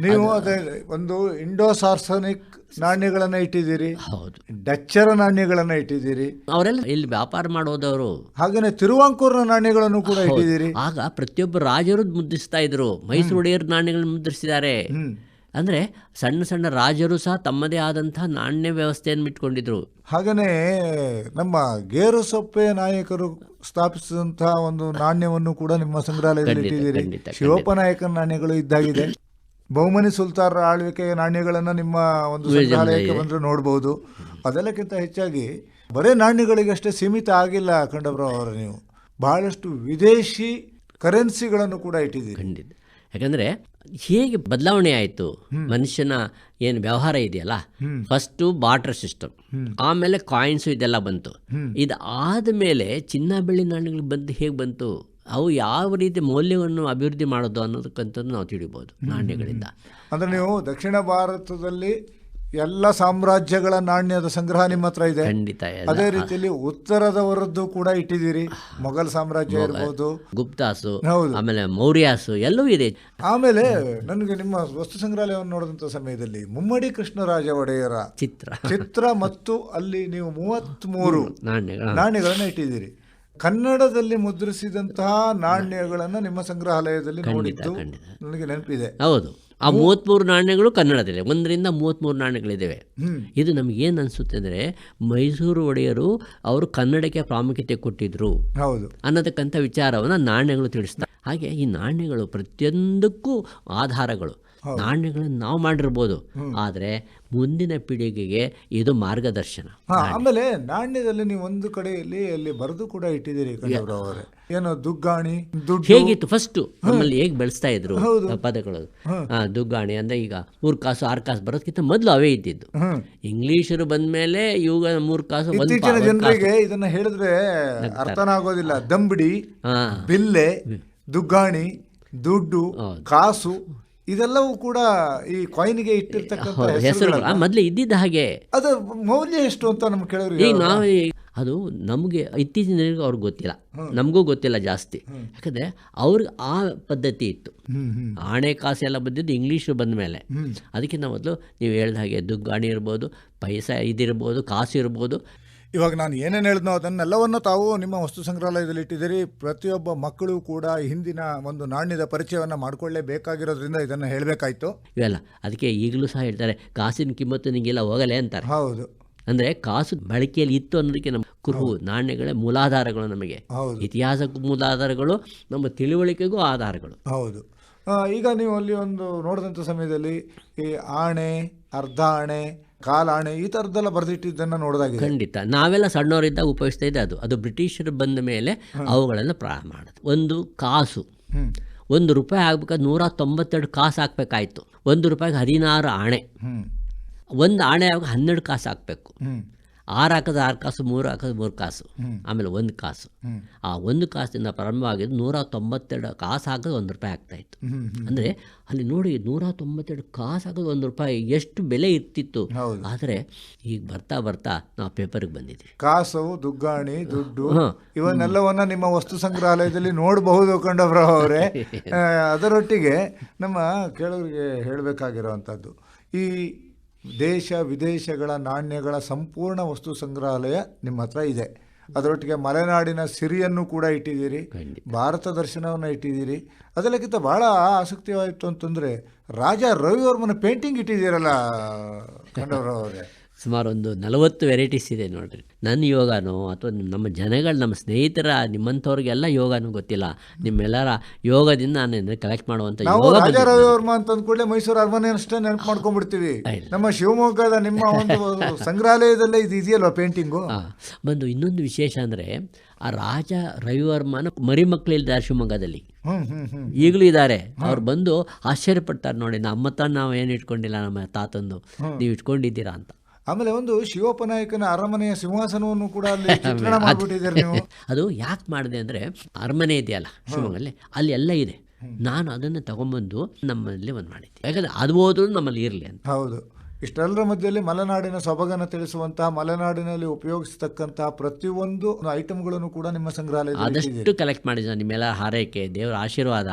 ನೀವು ಅದೇ ಒಂದು ಇಂಡೋಸಾರ್ಸನಿಕ್ ನಾಣ್ಯಗಳನ್ನ ಇಟ್ಟಿದ್ದೀರಿ ಹೌದು. ಡಚ್ಚರ ನಾಣ್ಯಗಳನ್ನ ಇಟ್ಟಿದ್ದೀರಿ. ಅವರೆಲ್ಲ ಇಲ್ಲಿ ವ್ಯಾಪಾರ ಮಾಡೋದವರು. ಹಾಗೇನೆ ತಿರುವಾಂಕೂರ್ನ ನಾಣ್ಯಗಳನ್ನು ಕೂಡ ಇಟ್ಟಿದ್ದೀರಿ. ಆಗ ಪ್ರತಿಯೊಬ್ಬ ರಾಜರು ಮುದ್ರಿಸ್ತಾ ಇದ್ರು. ಮೈಸೂರು ಒಡೆಯರ್ ನಾಣ್ಯಗಳನ್ನು ಮುದ್ರಿಸಿದ್ದಾರೆ. ಅಂದ್ರೆ ಸಣ್ಣ ಸಣ್ಣ ರಾಜರು ಸಹ ತಮ್ಮದೇ ಆದಂತಹ ನಾಣ್ಯ ವ್ಯವಸ್ಥೆಯನ್ನು ಇಟ್ಕೊಂಡಿದ್ರು. ಹಾಗೇನೆ ನಮ್ಮ ಗೇರು ಸೊಪ್ಪೆ ನಾಯಕರು ಸ್ಥಾಪಿಸಿದಂತಹ ಒಂದು ನಾಣ್ಯವನ್ನು ಕೂಡ ನಿಮ್ಮ ಸಂಗ್ರಹಾಲಯದಲ್ಲಿ ಇಟ್ಟಿದ್ದೀರಿ. ಶಿವಪ್ಪನಾಯಕನ ನಾಣ್ಯಗಳು ಇದ್ದಾಗಿದೆ. ಬಹುಮನಿ ಸುಲ್ತಾನರ ಆಳ್ವಿಕೆಯ ನಾಣ್ಯಗಳನ್ನು ನಿಮ್ಮ ಒಂದು ಸಂಗ್ರಹಾಲಯಕ್ಕೆ ಬಂದ್ರೆ ನೋಡಬಹುದು ಅದೆಲ್ಲಕ್ಕಿಂತ ಹೆಚ್ಚಾಗಿ ಬರೇ ನಾಣ್ಯಗಳಿಗಷ್ಟೇ ಸೀಮಿತ ಆಗಿಲ್ಲ ಖಂಡಬ್ರಾವ್ ಅವರು ನೀವು. ಬಹಳಷ್ಟು ವಿದೇಶಿ ಕರೆನ್ಸಿಗಳನ್ನು ಕೂಡ ಇಟ್ಟಿದ್ದೀರಿ. ಯಾಕಂದ್ರೆ ಹೇಗೆ ಬದಲಾವಣೆ ಆಯಿತು? ಮನುಷ್ಯನ ಏನು ವ್ಯವಹಾರ ಇದೆಯಲ್ಲ? ಫಸ್ಟು ಬಾರ್ಟರ್ ಸಿಸ್ಟಮ್ ಆಮೇಲೆ ಕಾಯಿನ್ಸು ಇದೆಲ್ಲ ಬಂತು. ಇದು ಆದಮೇಲೆ ಚಿನ್ನ ಬೆಳ್ಳಿ ನಾಣ್ಯಗಳು ಬಂದು ಹೇಗೆ ಬಂತು? ಅವು ಯಾವ ರೀತಿ ಮೌಲ್ಯವನ್ನು ಅಭಿವೃದ್ಧಿ ಮಾಡೋದು ಅನ್ನೋದಕ್ಕಂತ ನಾವು ತಿಳಿಬೋದು ನಾಣ್ಯಗಳಿಂದ. ಅಂದ್ರೆ ನೀವು ದಕ್ಷಿಣ ಭಾರತದಲ್ಲಿ ಎಲ್ಲ ಸಾಮ್ರಾಜ್ಯಗಳ ನಾಣ್ಯದ ಸಂಗ್ರಹ ನಿಮ್ಮ ಹತ್ರ ಇದೆ. ಖಂಡಿತ. ಅದೇ ರೀತಿಯಲ್ಲಿ ಉತ್ತರದವರದ್ದು ಕೂಡ ಇಟ್ಟಿದ್ದೀರಿ. ಮೊಘಲ್ ಸಾಮ್ರಾಜ್ಯ ಇರ್ಬೋದು. ಗುಪ್ತಾಸು ಹೌದು. ಆಮೇಲೆ ಮೌರ್ಯಾಸು ಎಲ್ಲವೂ ಇದೆ. ಆಮೇಲೆ ನನಗೆ ನಿಮ್ಮ ವಸ್ತು ಸಂಗ್ರಹಾಲಯವನ್ನು ನೋಡಿದಂಥ ಸಮಯದಲ್ಲಿ ಮುಮ್ಮಡಿ ಕೃಷ್ಣರಾಜ ಒಡೆಯರ ಚಿತ್ರ. ಚಿತ್ರ ಮತ್ತು ಅಲ್ಲಿ ನೀವು ಮೂವತ್ತ್ ಮೂರು ನಾಣ್ಯಗಳನ್ನು ಇಟ್ಟಿದ್ದೀರಿ. ಕನ್ನಡದಲ್ಲಿ ಮುದ್ರಿಸಿದಂತಹ ನಾಣ್ಯಗಳನ್ನು ನಿಮ್ಮ ಸಂಗ್ರಹಾಲಯದಲ್ಲಿ ನೋಡಿದ್ದು. ನನಗೆ ನೆನಪಿದೆ. ಹೌದು. ಆ ಮೂವತ್ತ್ಮೂರು ನಾಣ್ಯಗಳು ಕನ್ನಡದಲ್ಲಿ ಒಂದರಿಂದ ಮೂವತ್ತ್ಮೂರು ನಾಣ್ಯಗಳಿದ್ದಾವೆ. ಇದು ನಮಗೇನು ಅನಿಸುತ್ತೆ ಅಂದರೆ ಮೈಸೂರು ಒಡೆಯರು ಅವರು ಕನ್ನಡಕ್ಕೆ ಪ್ರಾಮುಖ್ಯತೆ ಕೊಟ್ಟಿದ್ರು ಹೌದು. ಅನ್ನತಕ್ಕಂಥ ವಿಚಾರವನ್ನು ನಾಣ್ಯಗಳು ತಿಳಿಸ್ತಾರೆ ಹಾಗೆ ಈ ನಾಣ್ಯಗಳು ಪ್ರತಿಯೊಂದಕ್ಕೂ ಆಧಾರಗಳು. ನಾಣ್ಯಗಳನ್ನು ನಾವು ಮಾಡಿರ್ಬೋದು. ಆದರೆ ಮುಂದಿನ ಪೀಳಿಗೆಗೆ ಇದು ಮಾರ್ಗದರ್ಶನ ಆಮೇಲೆ ನಾಣ್ಯದಲ್ಲಿ ನೀವು ಒಂದು ಕಡೆಯಲ್ಲಿ ಅಲ್ಲಿ ಬರೆದು ಕೂಡ ಇಟ್ಟಿದ್ದೀರಿ ಅವರೇ. ಏನೋ ದುಗ್ಗಾಣಿ ದುಡ್ಡು. ಹೇಗಿತ್ತು ಫಸ್ಟ್ ನಮ್ಮಲ್ಲಿ ಹೇಗೆ ಬೆಳೆಸ್ತಾ ಇದ್ರು ಪದಗಳು ದುಗ್ಗಾಣಿ ಅಂದ್ರೆ ಈಗ ಮೂರು ಕಾಸು ಆರು ಕಾಸು ಬರೋದಕ್ಕಿಂತ ಮೊದಲು ಅವೇ ಇದ್ದಿದ್ದು. ಇಂಗ್ಲಿಷರು ಬಂದ್ಮೇಲೆ ಇವಾಗ ಮೂರು ಕಾಸು ಜನರಿಗೆ ಇದನ್ನ ಹೇಳಿದ್ರೆ ಅರ್ಥನ ಆಗೋದಿಲ್ಲ. ದಂಬಡಿ ಬಿಲ್ಲೆ ದುಗ್ಗಾಣಿ ದುಡ್ಡು ಕಾಸು ಇದೆಲ್ಲವೂ ಕೂಡ ಈ ಕಾಯಿನ್ಗೆ ಇಟ್ಟಿರ್ತಕ್ಕಂಥ ಹೌದು ಹೆಸರು ಹೆಸರುಗಳಲ್ಲ. ಇದ್ದಿದ್ದ ಹಾಗೆ. ಅದು ಮೌಲ್ಯ ಎಷ್ಟು ಅಂತ ನಮ್ಗೆ ಕೇಳೋರಿಗೆ ಈಗ ನಾವು ಅದು ನಮಗೆ ಇತ್ತೀಚಿನ ದಿನಗಳಿಗೆ ಅವ್ರಿಗೆ ಗೊತ್ತಿಲ್ಲ. ನಮಗೂ ಗೊತ್ತಿಲ್ಲ ಜಾಸ್ತಿ. ಯಾಕಂದರೆ ಅವ್ರಿಗೆ ಆ ಪದ್ಧತಿ ಇತ್ತು. ಆಣೆ ಕಾಸು ಎಲ್ಲ ಬಂದಿದ್ದು ಇಂಗ್ಲೀಷು ಬಂದ ಮೇಲೆ. ಅದಕ್ಕಿಂತ ಮೊದಲು ನೀವು ಹೇಳಿದ ಹಾಗೆ ದುಗ್ಗಾಣಿ ಇರ್ಬೋದು ಪೈಸಾ ಇದಿರ್ಬೋದು ಕಾಸು ಇರ್ಬೋದು. ಇವಾಗ ನಾನು ಏನೇನು ಹೇಳಿದ್ನೋ ಅದನ್ನೆಲ್ಲವನ್ನು ತಾವು ನಿಮ್ಮ ವಸ್ತು ಸಂಗ್ರಹಾಲಯದಲ್ಲಿ ಇಟ್ಟಿದ್ದೀರಿ. ಪ್ರತಿಯೊಬ್ಬ ಮಕ್ಕಳು ಕೂಡ ಹಿಂದಿನ ಒಂದು ನಾಣ್ಯದ ಪರಿಚಯವನ್ನು ಮಾಡಿಕೊಳ್ಳೇಬೇಕಾಗಿರೋದ್ರಿಂದ ಇದನ್ನು ಹೇಳಬೇಕಾಯ್ತು. ಇವೆಲ್ಲ ಅದಕ್ಕೆ ಈಗಲೂ ಸಹ ಹೇಳ್ತಾರೆ ಕಾಸಿನ ಕಿಮ್ಮತ್ತು ನಿಂಗೆಲ್ಲ ಹೋಗಲೆ ಅಂತಾರೆ. ಹೌದು. ಅಂದರೆ ಕಾಸು ಬಳಕೆಯಲ್ಲಿ ಇತ್ತು ಅನ್ನೋದಕ್ಕೆ ನಮ್ಮ ಕುರುಹು ನಾಣ್ಯಗಳೇ ಮೂಲಾಧಾರಗಳು ನಮಗೆ. ಹೌದು. ಇತಿಹಾಸಕ್ಕೂ ಮೂಲಾಧಾರಗಳು ನಮ್ಮ ತಿಳುವಳಿಕೆಗೂ ಆಧಾರಗಳು. ಹೌದು. ಈಗ ನೀವು ಅಲ್ಲಿ ಒಂದು ನೋಡಿದಂಥ ಸಮಯದಲ್ಲಿ ಈ ಆಣೆ ಅರ್ಧ ಆಣೆ ಕಾಲಾಣೆ ಈ ಥರದ್ದೆಲ್ಲ ಬರೆದಿಟ್ಟಿದ್ದನ್ನು ನೋಡಿದಾಗ ಖಂಡಿತ. ನಾವೆಲ್ಲ ಸಣ್ಣವರಿದ್ದಾಗ ಉಪಯೋಗಿಸ್ತಾ ಇದ್ದೆ ಅದು. ಅದು ಬ್ರಿಟಿಷರು ಬಂದ ಮೇಲೆ ಅವುಗಳನ್ನು ಪ್ರಾರಂಭ ಮಾಡೋದು ಒಂದು ಕಾಸು. ಒಂದು ರೂಪಾಯಿ ಆಗ್ಬೇಕಾದ್ರೆ ನೂರ ತೊಂಬತ್ತೆರಡು ಕಾಸು ಹಾಕ್ಬೇಕಾಯ್ತು ಒಂದು ರೂಪಾಯಿಗೆ ಹದಿನಾರು ಆಣೆ. ಒಂದು ಆಣೆ ಆಗ ಹನ್ನೆರಡು ಕಾಸು ಹಾಕಬೇಕು ಆರು ಹಾಕೋದು ಆರು ಕಾಸು ಮೂರು ಹಾಕೋದು ಮೂರು ಕಾಸು ಆಮೇಲೆ ಒಂದು ಕಾಸು. ಆ ಒಂದು ಕಾಸಿಂದ ಪ್ರಾರಂಭವಾಗಿದ್ದು ನೂರ ತೊಂಬತ್ತೆರಡು ಕಾಸು ಹಾಕೋದು ಒಂದು ರೂಪಾಯಿ ಆಗ್ತಾಯಿತ್ತು ಅಂದರೆ ಅಲ್ಲಿ ನೋಡಿ ನೂರ ತೊಂಬತ್ತೆರಡು ಕಾಸು ಹಾಕೋದು ಒಂದು ರೂಪಾಯಿ ಎಷ್ಟು ಬೆಲೆ ಇರ್ತಿತ್ತು. ಆದರೆ ಈಗ ಬರ್ತಾ ಬರ್ತಾ ನಾವು ಪೇಪರ್ಗೆ ಬಂದಿದ್ದೀವಿ. ಕಾಸು ದುಗ್ಗಾಣಿ ದುಡ್ಡು. ಇವನ್ನೆಲ್ಲವನ್ನ ನಿಮ್ಮ ವಸ್ತು ಸಂಗ್ರಹಾಲಯದಲ್ಲಿ ನೋಡಬಹುದು ಕಂಡಬ್ರಾವ್ ಅವರೇ. ಅದರೊಟ್ಟಿಗೆ ನಮ್ಮ ಕೇಳೋರಿಗೆ ಹೇಳಬೇಕಾಗಿರುವಂಥದ್ದು. ಈ ದೇಶ ವಿದೇಶಗಳ ನಾಣ್ಯಗಳ ಸಂಪೂರ್ಣ ವಸ್ತು ಸಂಗ್ರಹಾಲಯ ನಿಮ್ಮ ಹತ್ರ ಇದೆ. ಅದರೊಟ್ಟಿಗೆ ಮಲೆನಾಡಿನ ಸಿರಿಯನ್ನು ಕೂಡ ಇಟ್ಟಿದ್ದೀರಿ ಭಾರತ ದರ್ಶನವನ್ನು ಇಟ್ಟಿದ್ದೀರಿ. ಅದಕ್ಕಿಂತ ಬಹಳ ಆಸಕ್ತಿವಾಯಿತು ಅಂತಂದರೆ ರಾಜ ರವಿವರ್ಮನ ಪೇಂಟಿಂಗ್ ಇಟ್ಟಿದ್ದೀರಲ್ಲ ಕಂಡವರು ಅವರೇ ಸುಮಾರು ಒಂದು ನಲವತ್ತು ವೆರೈಟೀಸ್ ಇದೆ ನೋಡ್ರಿ. ನನ್ನ ಯೋಗನೋ ಅಥವಾ ನಮ್ಮ ಜನಗಳು ನಮ್ಮ ಸ್ನೇಹಿತರ ನಿಮ್ಮಂಥವ್ರಿಗೆಲ್ಲ ಯೋಗನೂ ಗೊತ್ತಿಲ್ಲ. ನಿಮ್ಮೆಲ್ಲರ ಯೋಗದಿಂದ ನಾನು ಕಲೆಕ್ಟ್ ಮಾಡುವಂಥ ನಾವು ಯೋಗ ರಾಜಾ ಬಂದಿದೆ. ರವಿವರ್ಮ ಅಂತಂದ ಕೂಡಲೇ ಮೈಸೂರು ಅರಮನೆ ಅಷ್ಟೇ ನೆನಪು ಮಾಡ್ಕೊಂಡ್ಬಿಡ್ತೀವಿ. ನಮ್ಮ ಶಿವಮೊಗ್ಗದ ನಿಮ್ಮ ಒಂದು ಸಂಗ್ರಹಾಲಯದಲ್ಲೇ ಇದು ಇದೆಯಲ್ವಾ ಪೇಂಟಿಂಗು? ಬಂದು ಇನ್ನೊಂದು ವಿಶೇಷ ಅಂದರೆ ಆ ರಾಜ ರವಿವರ್ಮನ ಮರಿ ಮಕ್ಕಳಿದ್ದಾರೆ ಶಿವಮೊಗ್ಗದಲ್ಲಿ. ಈಗಲೂ ಇದ್ದಾರೆ ಅವ್ರು ಬಂದು ಆಶ್ಚರ್ಯಪಡ್ತಾರೆ ನೋಡಿ ನಮ್ಮ ತಾನು ನಾವು ಏನು ಇಟ್ಕೊಂಡಿಲ್ಲ ನಮ್ಮ ತಾತಂದು. ನೀವು ಇಟ್ಕೊಂಡಿದ್ದೀರಾ ಅಂತ. ಆಮೇಲೆ ಒಂದು ಶಿವೋಪನಾಯಕನ ಅರಮನೆಯ ಸಿಂಹಾಸನವನ್ನು ಕೂಡ ಅಲ್ಲಿ ಚಿತ್ರಣ ಮಾಡ್ಬಿಟ್ಟಿದ್ದೀರಿ ನೀವು. ಅದು ಯಾಕೆ ಮಾಡಿದೆ ಅಂದರೆ ಅರಮನೆ ಇದೆಯಲ್ಲ ಶಿವಮೊಗ್ಗಲ್ಲಿ ಅಲ್ಲಿ ಎಲ್ಲ ಇದೆ. ನಾನು ಅದನ್ನು ತಗೊಂಡ್ಬಂದು ನಮ್ಮಲ್ಲಿ ಒಂದು ಮಾಡಿದ್ದೆ. ಯಾಕಂದರೆ ಅದು ಹೋದ್ರೂ ನಮ್ಮಲ್ಲಿ ಇರಲಿ ಅಂತ. ಹೌದು. ಇಷ್ಟೆಲ್ಲರ ಮಧ್ಯದಲ್ಲಿ ಮಲೆನಾಡಿನ ಸೊಬಗನ್ನು ತಿಳಿಸುವಂತಹ ಮಲೆನಾಡಿನಲ್ಲಿ ಉಪಯೋಗಿಸತಕ್ಕಂತಹ ಪ್ರತಿಯೊಂದು ಐಟಮ್ಗಳನ್ನು ಕೂಡ ನಿಮ್ಮ ಸಂಗ್ರಹಾಲಯ ಅದಷ್ಟು ಆದಷ್ಟು ಕಲೆಕ್ಟ್ ಮಾಡಿದ್ದೆ ನಿಮ್ಮೆಲ್ಲ ಹಾರೈಕೆ ದೇವರ ಆಶೀರ್ವಾದ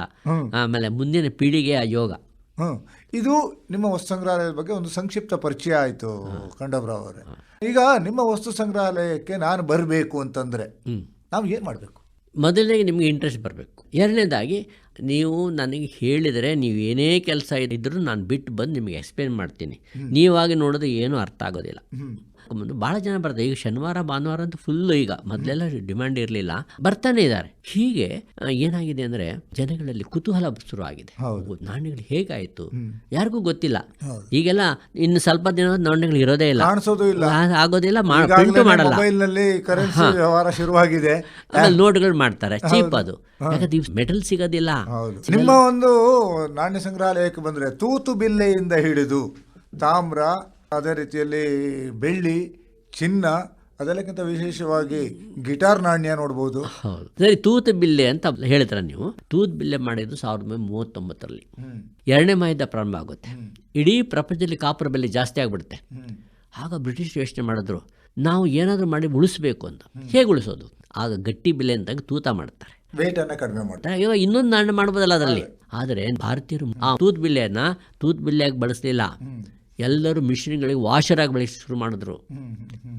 ಆಮೇಲೆ ಮುಂದಿನ ಪೀಳಿಗೆಯ ಯೋಗ. ಹ್ಮ್. ಇದು ನಿಮ್ಮ ವಸ್ತು ಸಂಗ್ರಹಾಲಯದ ಬಗ್ಗೆ ಒಂದು ಸಂಕ್ಷಿಪ್ತ ಪರಿಚಯ ಆಯಿತು ಕಂಡಬ್ರಾವ್ ಅವರೇ. ಈಗ ನಿಮ್ಮ ವಸ್ತು ಸಂಗ್ರಹಾಲಯಕ್ಕೆ ನಾನು ಬರಬೇಕು ಅಂತಂದರೆ ಹ್ಞೂ ನಾವು ಏನು ಮಾಡಬೇಕು? ಮೊದಲನೇ ನಿಮಗೆ ಇಂಟ್ರೆಸ್ಟ್ ಬರಬೇಕು. ಎರಡನೇದಾಗಿ ನೀವು ನನಗೆ ಹೇಳಿದರೆ ನೀವು ಏನೇ ಕೆಲಸ ಇದ್ದರೂ ನಾನು ಬಿಟ್ಟು ಬಂದು ನಿಮಗೆ ಎಕ್ಸ್ಪ್ಲೇನ್ ಮಾಡ್ತೀನಿ. ನೀವಾಗಿ ನೋಡೋದು ಏನೂ ಅರ್ಥ ಆಗೋದಿಲ್ಲ. ಭಾಳ ಜನ ಬರ್ತಾರೆ. ಈಗ ಶನಿವಾರ ಭಾನುವಾರ ಅಂತ ಫುಲ್ಲು ಈಗ ಮೊದಲೆಲ್ಲ ಡಿಮ್ಯಾಂಡ್ ಇರಲಿಲ್ಲ. ಬರ್ತಾನೆ ಇದ್ದಾರೆ. ಹೀಗೆ ಏನಾಗಿದೆ ಅಂದರೆ ಜನಗಳಲ್ಲಿ ಕುತೂಹಲ ಶುರುವಾಗಿದೆ. ಆಗಿದೆ ನಾಣ್ಯಗಳು ಹೇಗಾಯಿತು? ಯಾರಿಗೂ ಗೊತ್ತಿಲ್ಲ. ಈಗೆಲ್ಲ ಇನ್ನು ಸ್ವಲ್ಪ ದಿನ ನಾಣ್ಯಗಳು ಇರೋದೇ ಇಲ್ಲ. ಆಗೋದಿಲ್ಲ ಮಾಡಲ್ಲ. ಶುರುವಾಗಿದೆ. ನೋಟ್ಗಳು ಮಾಡ್ತಾರೆ. ಚೀಪ್ ಅದು. ಯಾಕಂದ್ರೆ ಮೆಟಲ್ ಸಿಗೋದಿಲ್ಲ. ನಿಮ್ಮ ಒಂದು ನಾಣ್ಯ ಸಂಗ್ರಹಾಲಯಕ್ಕೆ ಬಂದ್ರೆ ತೂತು ಬಿಲ್ಲೆಯಿಂದ ಹಿಡಿದು ತಾಮ್ರ ಅದೇ ರೀತಿಯಲ್ಲಿ ಬೆಳ್ಳಿ ಚಿನ್ನ ಅದೆಲ್ಲಕ್ಕಿಂತ ವಿಶೇಷವಾಗಿ ಗಿಟಾರ್ ನಾಣ್ಯ ನೋಡ್ಬೋದು. ಹೌದು. ಸರಿ ತೂತು ಬಿಲ್ಲೆ ಅಂತ ಹೇಳಿದ್ರ ನೀವು. ತೂತ್ ಬಿಲ್ಲೆ ಮಾಡಿದ್ದು ಸಾವಿರದ ಒಂಬೈನೂರ ಮೂವತ್ತೊಂಬತ್ತರಲ್ಲಿ. ಎರಡನೇ ಮಹಾಯುದ್ಧ ಪ್ರಾರಂಭ ಆಗುತ್ತೆ. ಇಡೀ ಪ್ರಪಂಚದಲ್ಲಿ ಕಾಪುರ ಬೆಲೆ ಜಾಸ್ತಿ ಆಗಿಬಿಡುತ್ತೆ. ಆಗ ಬ್ರಿಟಿಷ್ ಯೋಚನೆ ಮಾಡಿದ್ರು ನಾವು ಏನಾದರೂ ಮಾಡಿ ಉಳಿಸ್ಬೇಕು ಅಂತ. ಹೇಗೆ ಉಳಿಸೋದು? ಆಗ ಗಟ್ಟಿ ಬಿಲ್ಲೆ ಅಂತ ತೂತ ಮಾಡ್ತಾರೆ. ಕಡಿಮೆ ಮಾಡ್ತಾರೆ. ಇವಾಗ ಇನ್ನೊಂದು ನಾಣ್ಯ ಮಾಡ್ಬೋದಲ್ಲ ಅದರಲ್ಲಿ. ಆದರೆ ಭಾರತೀಯರು ಆ ತೂತ್ ಬಿಲ್ಲೆಯನ್ನ ತೂತ್ ಬಿಲ್ಲೆಯಾಗಿ ಬಳಸಲಿಲ್ಲ. ಎಲ್ಲರೂ ಮಿಷಿನ್ಗಳಿಗೆ ವಾಷರ್ ಆಗಿ ಬಳಸಿ ಶುರು ಮಾಡಿದ್ರು.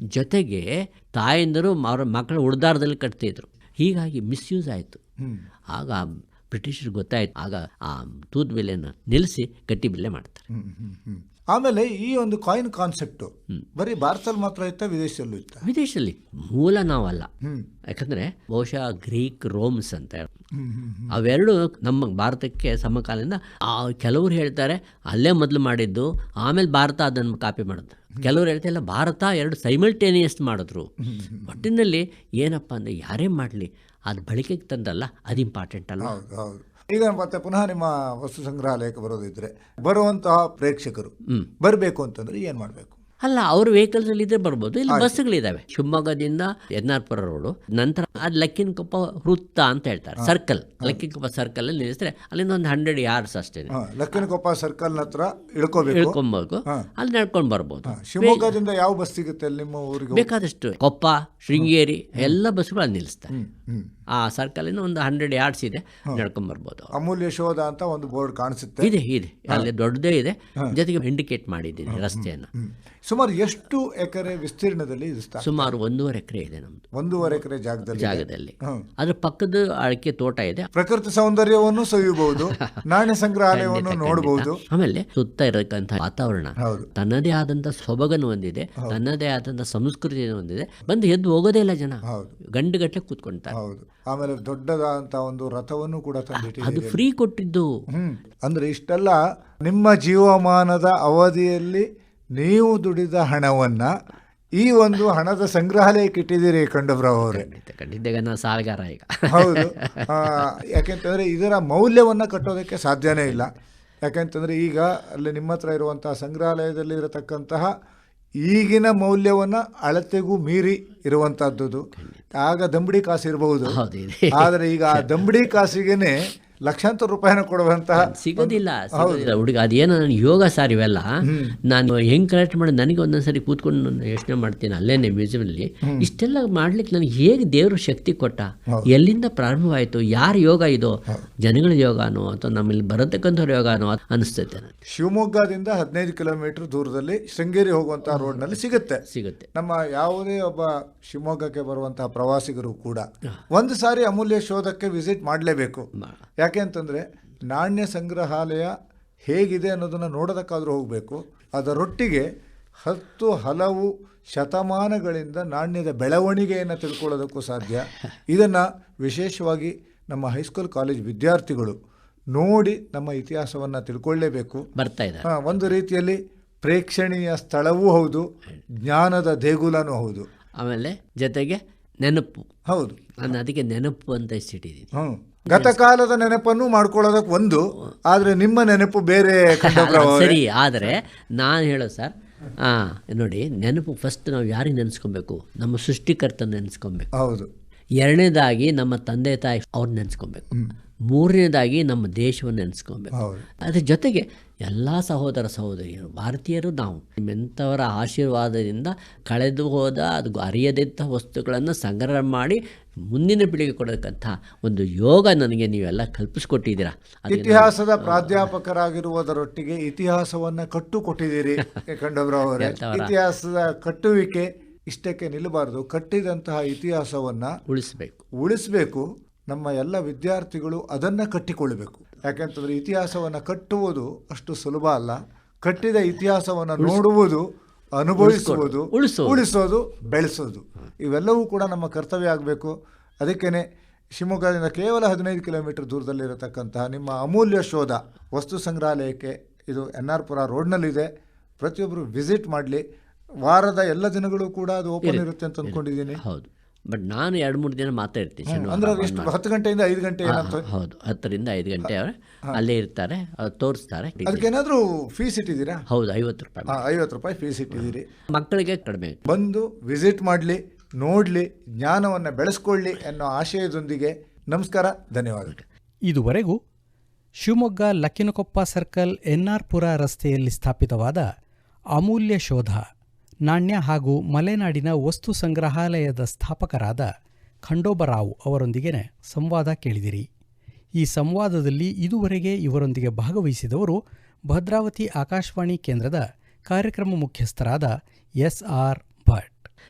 ಜೊತೆಗೆ ತಾಯಂದರು ಅವರ ಮಕ್ಕಳ ಉಡ್ದಾರದಲ್ಲಿ ಕಟ್ತಿದ್ರು. ಹೀಗಾಗಿ ಮಿಸ್ಯೂಸ್ ಆಯಿತು. ಆಗ ಬ್ರಿಟಿಷರಿಗೆ ಗೊತ್ತಾಯ್ತು. ಆಗ ಆ ತೂತ್ ಬೆಲೆಯನ್ನು ನಿಲ್ಲಿಸಿ ಗಟ್ಟಿ ಬಿಲ್ಲೆ ಮಾಡ್ತಾರೆ. ಆಮೇಲೆ ಈ ಒಂದು ಕಾಯಿನ್ ಕಾನ್ಸೆಪ್ಟು ಬರೀ ಭಾರತದಲ್ಲಿ ಮಾತ್ರ ಇತ್ತ ವಿದೇಶದಲ್ಲೂ ಇತ್ತ? ವಿದೇಶದಲ್ಲಿ ಮೂಲ ನಾವಲ್ಲ. ಯಾಕಂದ್ರೆ ಬಹುಶಃ ಗ್ರೀಕ್ ರೋಮ್ಸ್ ಅಂತ ಅವೆರಡು ನಮ್ಮ ಭಾರತಕ್ಕೆ ಸಮಕಾಲದಿಂದ ಆ ಕೆಲವರು ಹೇಳ್ತಾರೆ ಅಲ್ಲೇ ಮೊದಲು ಮಾಡಿದ್ದು ಆಮೇಲೆ ಭಾರತ ಅದನ್ನು ಕಾಪಿ ಮಾಡಿದ್ದು ಕೆಲವರು ಹೇಳ್ತಾ ಇಲ್ಲ ಭಾರತ ಎರಡು ಸೈಮಲ್ಟೇನಿಯಸ್ ಮಾಡಿದ್ರು. ಒಟ್ಟಿನಲ್ಲಿ ಏನಪ್ಪ ಅಂದರೆ ಯಾರೇ ಮಾಡಲಿ ಅದು ಬಳಕೆಗೆ ತಂದಲ್ಲ ಅದು ಇಂಪಾರ್ಟೆಂಟ್ ಅಲ್ಲ ಈಗ ಮತ್ತೆ ಪುನಃ ನಿಮ್ಮ ವಸ್ತು ಸಂಗ್ರಹಾಲಯಕ್ಕೆ ಬರೋದಿದ್ರೆ ಬರುವಂತಹ ಪ್ರೇಕ್ಷಕರು. ಬರಬೇಕು ಅಂತಂದ್ರೆ ಏನು ಮಾಡಬೇಕು? ಅಲ್ಲ ಅವ್ರ ವೆಹಿಕಲ್ಸ್ ಅಲ್ಲಿ ಇದ್ರೆ ಬರ್ಬೋದು ಇಲ್ಲಿ ಬಸ್ಗಳಿದಾವೆ. ಶಿವಮೊಗ್ಗದಿಂದ ಎನ್ ಆರ್ ಪುರ ರೋಡು ನಂತರ ಅದು ಲಕ್ಕಿನಕೊಪ್ಪ ವೃತ್ತ ಅಂತ ಹೇಳ್ತಾರೆ ಸರ್ಕಲ್ ಲಕ್ಕಿನಕೊಪ್ಪ ಸರ್ಕಲ್ ಅಲ್ಲಿ ನಿಲ್ಲಿಸಿದ್ರೆ ಅಲ್ಲಿಂದ ಒಂದು ಹಂಡ್ರೆಡ್ ಯಾರ್ಡ್ಸ್ ಅಷ್ಟೇ ಲಕ್ಕಿನ ಲಕ್ಕಿನಕೊಪ್ಪ ಸರ್ಕಲ್ ಹತ್ರ ಇಳ್ಕೋಬೇಕು. ಅಲ್ಲಿ ನಡ್ಕೊಂಡು ಬರ್ಬೋದು. ಶಿವಮೊಗ್ಗದಿಂದ ಯಾವ ಬಸ್ ಸಿಗುತ್ತೆ ಅಲ್ಲಿ ನಿಮ್ಮ ಊರಿಗೆ? ಬೇಕಾದಷ್ಟು ಕೊಪ್ಪ ಶೃಂಗೇರಿ ಎಲ್ಲ ಬಸ್ಗಳು ಅಲ್ಲಿ ನಿಲ್ಲಿಸ್ತಾರೆ. ಆ ಸರ್ಕಲಿಂದ ಒಂದು ಹಂಡ್ರೆಡ್ ಯಾರ್ಡ್ಸ್ ಇದೆ. ನಡ್ಕೊಂಡ್ ಬರ್ಬೋದು ಅಮೂಲ್ಯ ಶೋಧ ಅಂತ ಒಂದು ಬೋರ್ಡ್ ಕಾಣಿಸುತ್ತೆ. ಇದೆ ಇದೆ. ಅಲ್ಲಿ ದೊಡ್ಡದೇ ಇದೆ. ಜೊತೆಗೆ ಇಂಡಿಕೇಟ್ ಮಾಡಿದ್ದೀನಿ ರಸ್ತೆಯನ್ನು. ಸುಮಾರು ಎಷ್ಟು ಎಕರೆ ವಿಸ್ತೀರ್ಣದಲ್ಲಿ ಸುಮಾರು ಒಂದೂವರೆ ಎಕರೆ ಇದೆ ನಮ್ದು. ಒಂದೂವರೆ ಎಕರೆ ಜಾಗದಲ್ಲಿ ಜಾಗದಲ್ಲಿ. ಅದ್ರ ಪಕ್ಕದ ಅಡಿಕೆ ತೋಟ ಇದೆ. ಪ್ರಕೃತಿ ಸೌಂದರ್ಯವನ್ನು ಸವಿಯಬಹುದು ನಾಣ್ಯ ಸಂಗ್ರಹಾಲಯವನ್ನು ನೋಡಬಹುದು. ಆಮೇಲೆ ಸುತ್ತ ಇರತಕ್ಕಂತಹ ವಾತಾವರಣ. ತನ್ನದೇ ಆದಂತಹ ಸೊಬಗನ್ನು ಹೊಂದಿದೆ ತನ್ನದೇ ಆದಂತಹ ಸಂಸ್ಕೃತಿಯನ್ನು ಹೊಂದಿದೆ. ಬಂದು ಎದ್ದು ಹೋಗೋದೇ ಇಲ್ಲ ಜನ. ಗಂಡುಗಟ್ಟಲೆ ಕೂತ್ಕೊಂತಾರೆ. ಹೌದು. ಆಮೇಲೆ ದೊಡ್ಡದಾದಂತ ಒಂದು ರಥವನ್ನು ಕೂಡ ಅದು ಫ್ರೀ ಕೊಟ್ಟಿದ್ದು. ಅಂದ್ರೆ ಇಷ್ಟೆಲ್ಲ ನಿಮ್ಮ ಜೀವಮಾನದ ಅವಧಿಯಲ್ಲಿ ನೀವು ದುಡಿದ ಹಣವನ್ನ ಈ ಒಂದು ಹಣದ ಸಂಗ್ರಹಾಲಯಕ್ಕೆ ಇಟ್ಟಿದ್ದೀರಿ ಕಂಡಬ್ರಾವ್ ಅವರೇ. ಖಂಡಿತ ಸಾಲಗಾರ ಈಗ. ಹೌದು. ಯಾಕೆಂತಂದ್ರೆ ಇದರ ಮೌಲ್ಯವನ್ನ ಕಟ್ಟೋದಕ್ಕೆ ಸಾಧ್ಯನೇ ಇಲ್ಲ. ಯಾಕೆಂತಂದ್ರೆ ಈಗ ಅಲ್ಲಿ ನಿಮ್ಮ ಹತ್ರ ಇರುವಂತಹ ಸಂಗ್ರಹಾಲಯದಲ್ಲಿ ಇರತಕ್ಕಂತಹ ಈಗಿನ ಮೌಲ್ಯವನ್ನು ಅಳತೆಗೂ ಮೀರಿ ಇರುವಂತಹದ್ದು. ಆಗ ದಂಬಡಿ ಕಾಸು ಇರಬಹುದು. ಹೌದು ಆದರೆ ಈಗ ಆ ದಂಬಡಿ ಕಾಸಿಗೆನೆ ಲಕ್ಷಾಂತರ ರೂಪಾಯಿನ ಕೊಡುವಂತಹ ಸಿಗೋದಿಲ್ಲ ಸಿಗೋದಿಲ್ಲ. ಹುಡುಗ ಅದೇನೋ ನನ್ನ ಯೋಗ ಸಾರ್ ಇವೆಲ್ಲ ನಾನು ಹೆಂಗ್ ಕಲೆಕ್ಟ್ ಮಾಡಿ ನನಗೆ ಒಂದೊಂದ್ಸರಿ ಕೂತ್ಕೊಂಡು ನಾನು ಯೋಚನೆ ಮಾಡ್ತೀನಿ ಅಲ್ಲೇನೆ ಮ್ಯೂಸಿಯಮಲ್ಲಿ. ಇಷ್ಟೆಲ್ಲ ಮಾಡ್ಲಿಕ್ಕೆ ನನಗೆ ಹೇಗೆ ದೇವರು ಶಕ್ತಿ ಕೊಟ್ಟ? ಎಲ್ಲಿಂದ ಪ್ರಾರಂಭವಾಯಿತು? ಯಾರ ಯೋಗ ಇದು? ಜನಗಳ ಯೋಗನೋ ಅಥವಾ ನಮ್ಮಲ್ಲಿ ಬರತಕ್ಕಂಥವ್ರ ಯೋಗನೋ ಅಂತ ಅನಿಸ್ತೈತೆ ಶಿವಮೊಗ್ಗದಿಂದ ಹದಿನೈದು ಕಿಲೋಮೀಟರ್ ದೂರದಲ್ಲಿ ಶೃಂಗೇರಿ ಹೋಗುವಂತಹ ರೋಡ್ನಲ್ಲಿ ಸಿಗುತ್ತೆ. ಸಿಗುತ್ತೆ. ನಮ್ಮ ಯಾವುದೇ ಒಬ್ಬ ಶಿವಮೊಗ್ಗಕ್ಕೆ ಬರುವಂತಹ ಪ್ರವಾಸಿಗರು ಕೂಡ ಒಂದು ಸಾರಿ ಅಮೂಲ್ಯ ಶೋಧಕ್ಕೆ ವಿಸಿಟ್ ಮಾಡಲೇಬೇಕು. ಯಾಕೆ ಅಂತಂದರೆ ನಾಣ್ಯ ಸಂಗ್ರಹಾಲಯ ಹೇಗಿದೆ ಅನ್ನೋದನ್ನು ನೋಡೋದಕ್ಕಾದರೂ ಹೋಗಬೇಕು. ಅದರೊಟ್ಟಿಗೆ ಹತ್ತು ಹಲವು ಶತಮಾನಗಳಿಂದ ನಾಣ್ಯದ ಬೆಳವಣಿಗೆಯನ್ನು ತಿಳ್ಕೊಳ್ಳೋದಕ್ಕೂ ಸಾಧ್ಯ. ಇದನ್ನು ವಿಶೇಷವಾಗಿ ನಮ್ಮ ಹೈಸ್ಕೂಲ್ ಕಾಲೇಜ್ ವಿದ್ಯಾರ್ಥಿಗಳು ನೋಡಿ ನಮ್ಮ ಇತಿಹಾಸವನ್ನು ತಿಳ್ಕೊಳ್ಳೇಬೇಕು. ಬರ್ತಾ ಇದೆ ಹಾ, ಒಂದು ರೀತಿಯಲ್ಲಿ ಪ್ರೇಕ್ಷಣೀಯ ಸ್ಥಳವೂ ಹೌದು ಜ್ಞಾನದ ದೇಗುಲನೂ ಹೌದು. ಆಮೇಲೆ ಜೊತೆಗೆ ನೆನಪು. ಹೌದು. ನಾನು ಅದಕ್ಕೆ ನೆನಪು ಅಂತ ಇಟ್ಟಿದ್ದೀನಿ ಹ್ಮ್. ಗತಕಾಲದ ನೆನಪನ್ನು ಮಾಡ್ಕೊಳ್ಳೋದಕ್ಕೆ ಒಂದು ಆದರೆ ನಿಮ್ಮ ನೆನಪು ಬೇರೆ ಸರಿ ಆದರೆ ನಾನು ಹೇಳೋ ಸರ್ ಹಾಂ ನೋಡಿ ನೆನಪು ಫಸ್ಟ್ ನಾವು ಯಾರಿಗೆ ನೆನೆಸ್ಕೊಬೇಕು? ನಮ್ಮ ಸೃಷ್ಟಿಕರ್ತನ ನೆನೆಸ್ಕೊಬೇಕು. ಹೌದು. ಎರಡನೇದಾಗಿ ನಮ್ಮ ತಂದೆ ತಾಯಿ ಅವ್ರನ್ನ ನೆನೆಸ್ಕೊಬೇಕು. ಮೂರನೇದಾಗಿ ನಮ್ಮ ದೇಶವನ್ನು ನೆನೆಸ್ಕೊಬೇಕು. ಅದ್ರ ಜೊತೆಗೆ ಎಲ್ಲ ಸಹೋದರ ಸಹೋದರಿಯರು ಭಾರತೀಯರು ನಾವು. ನಿಮ್ಮೆಂಥವರ ಆಶೀರ್ವಾದದಿಂದ ಕಳೆದು ಹೋದ ಅದು ಅರಿಯದಿದ್ದ ವಸ್ತುಗಳನ್ನು ಸಂಗ್ರಹ ಮಾಡಿ ಮುಂದಿನ ಪೀಳಿಗೆ ಕೊಡತಕ್ಕಂಥ ಒಂದು ಯೋಗ ನನಗೆ ನೀವೆಲ್ಲ ಕಲ್ಪಿಸ್ಕೊಟ್ಟಿದ್ದೀರಾ. ಇತಿಹಾಸದ ಪ್ರಾಧ್ಯಾಪಕರಾಗಿರುವುದರೊಟ್ಟಿಗೆ ಇತಿಹಾಸವನ್ನ ಕಟ್ಟು ಕೊಟ್ಟಿದ್ದೀರಿ ಕಂಡಬ್ರಾವ್ ಅವರೇ ಇತಿಹಾಸದ ಕಟ್ಟುವಿಕೆ ಇಷ್ಟಕ್ಕೆ ನಿಲ್ಲಬಾರದು. ಕಟ್ಟಿದಂತಹ ಇತಿಹಾಸವನ್ನ ಉಳಿಸಬೇಕು. ಉಳಿಸಬೇಕು. ನಮ್ಮ ಎಲ್ಲ ವಿದ್ಯಾರ್ಥಿಗಳು ಅದನ್ನ ಕಟ್ಟಿಕೊಳ್ಳಬೇಕು. ಯಾಕೆಂತಂದ್ರೆ ಇತಿಹಾಸವನ್ನು ಕಟ್ಟುವುದು ಅಷ್ಟು ಸುಲಭ ಅಲ್ಲ. ಕಟ್ಟಿದ ಇತಿಹಾಸವನ್ನು ನೋಡುವುದು ಅನುಭವಿಸುವುದು ಉಳಿಸೋದು. ಬೆಳೆಸೋದು. ಇವೆಲ್ಲವೂ ಕೂಡ ನಮ್ಮ ಕರ್ತವ್ಯ ಆಗಬೇಕು. ಅದಕ್ಕೇ ಶಿವಮೊಗ್ಗದಿಂದ ಕೇವಲ ಹದಿನೈದು ಕಿಲೋಮೀಟರ್ ದೂರದಲ್ಲಿರತಕ್ಕಂತಹ ನಿಮ್ಮ ಅಮೂಲ್ಯ ಶೋಧ ವಸ್ತು ಸಂಗ್ರಹಾಲಯಕ್ಕೆ ಇದು ಎನ್ ಆರ್ ಪುರ ರೋಡ್ನಲ್ಲಿದೆ. ಪ್ರತಿಯೊಬ್ಬರು ವಿಸಿಟ್ ಮಾಡಲಿ. ವಾರದ ಎಲ್ಲ ದಿನಗಳು ಕೂಡ ಅದು ಓಪನ್ ಇರುತ್ತೆ ಅಂತ ಅಂದ್ಕೊಂಡಿದ್ದೀನಿ. ಹೌದು. ಬಟ್ ನಾನು ಎರಡು ಮೂರು ದಿನ ಮಾತಾಡ್ತೀನಿ ಇರ್ತೀನಿ ಶನಿವಾರ ಅಂದ್ರೆ ಅದು ಎಷ್ಟು ಹತ್ತು ಗಂಟೆಯಿಂದ ಐದು ಗಂಟೆ ಏನಂತ? ಹೌದು ಹತ್ತರಿಂದ ಐದು ಗಂಟೆ ಅವ್ರೆ. ಅಲ್ಲೇ ಇರ್ತಾರೆ ಅವ್ರು ತೋರಿಸ್ತಾರೆ ಅದಕ್ಕೇನಾದ್ರೂ ಫೀಸ್ ಇಟ್ಟಿದ್ದೀರಾ? ಹೌದು ಐವತ್ತು ರೂಪಾಯಿ ಐವತ್ತು ರೂಪಾಯಿ ಫೀಸ್ ಇಟ್ಟಿದ್ದೀರಿ. ಮಕ್ಕಳಿಗೆ ಕಡಿಮೆ ಬಂದು ವಿಸಿಟ್ ಮಾಡಲಿ ನೋಡಲಿ ಜ್ಞಾನವನ್ನು ಬೆಳೆಸ್ಕೊಳ್ಳಿ ಅನ್ನೋ ಆಶಯದೊಂದಿಗೆ ನಮಸ್ಕಾರ ಧನ್ಯವಾದಗಳು. ಇದುವರೆಗೂ ಶಿವಮೊಗ್ಗ ಲಕ್ಕಿನಕೊಪ್ಪ ಸರ್ಕಲ್ ಎನ್ಆರ್ ಪುರ ರಸ್ತೆಯಲ್ಲಿ ಸ್ಥಾಪಿತವಾದ ಅಮೂಲ್ಯ ಶೋಧ. ನಾಣ್ಯ ಹಾಗೂ ಮಲೆನಾಡಿನ ವಸ್ತು ಸಂಗ್ರಹಾಲಯದ ಸ್ಥಾಪಕರಾದ ಖಂಡೋಬರಾವ್ ಅವರೊಂದಿಗೆ ಸಂವಾದ ಕೇಳಿದಿರಿ. ಈ ಸಂವಾದದಲ್ಲಿ ಇದುವರೆಗೆ ಇವರೊಂದಿಗೆ ಭಾಗವಹಿಸಿದವರು ಭದ್ರಾವತಿ ಆಕಾಶವಾಣಿ ಕೇಂದ್ರದ ಕಾರ್ಯಕ್ರಮ ಮುಖ್ಯಸ್ಥರಾದ ಎಸ್ ಆರ್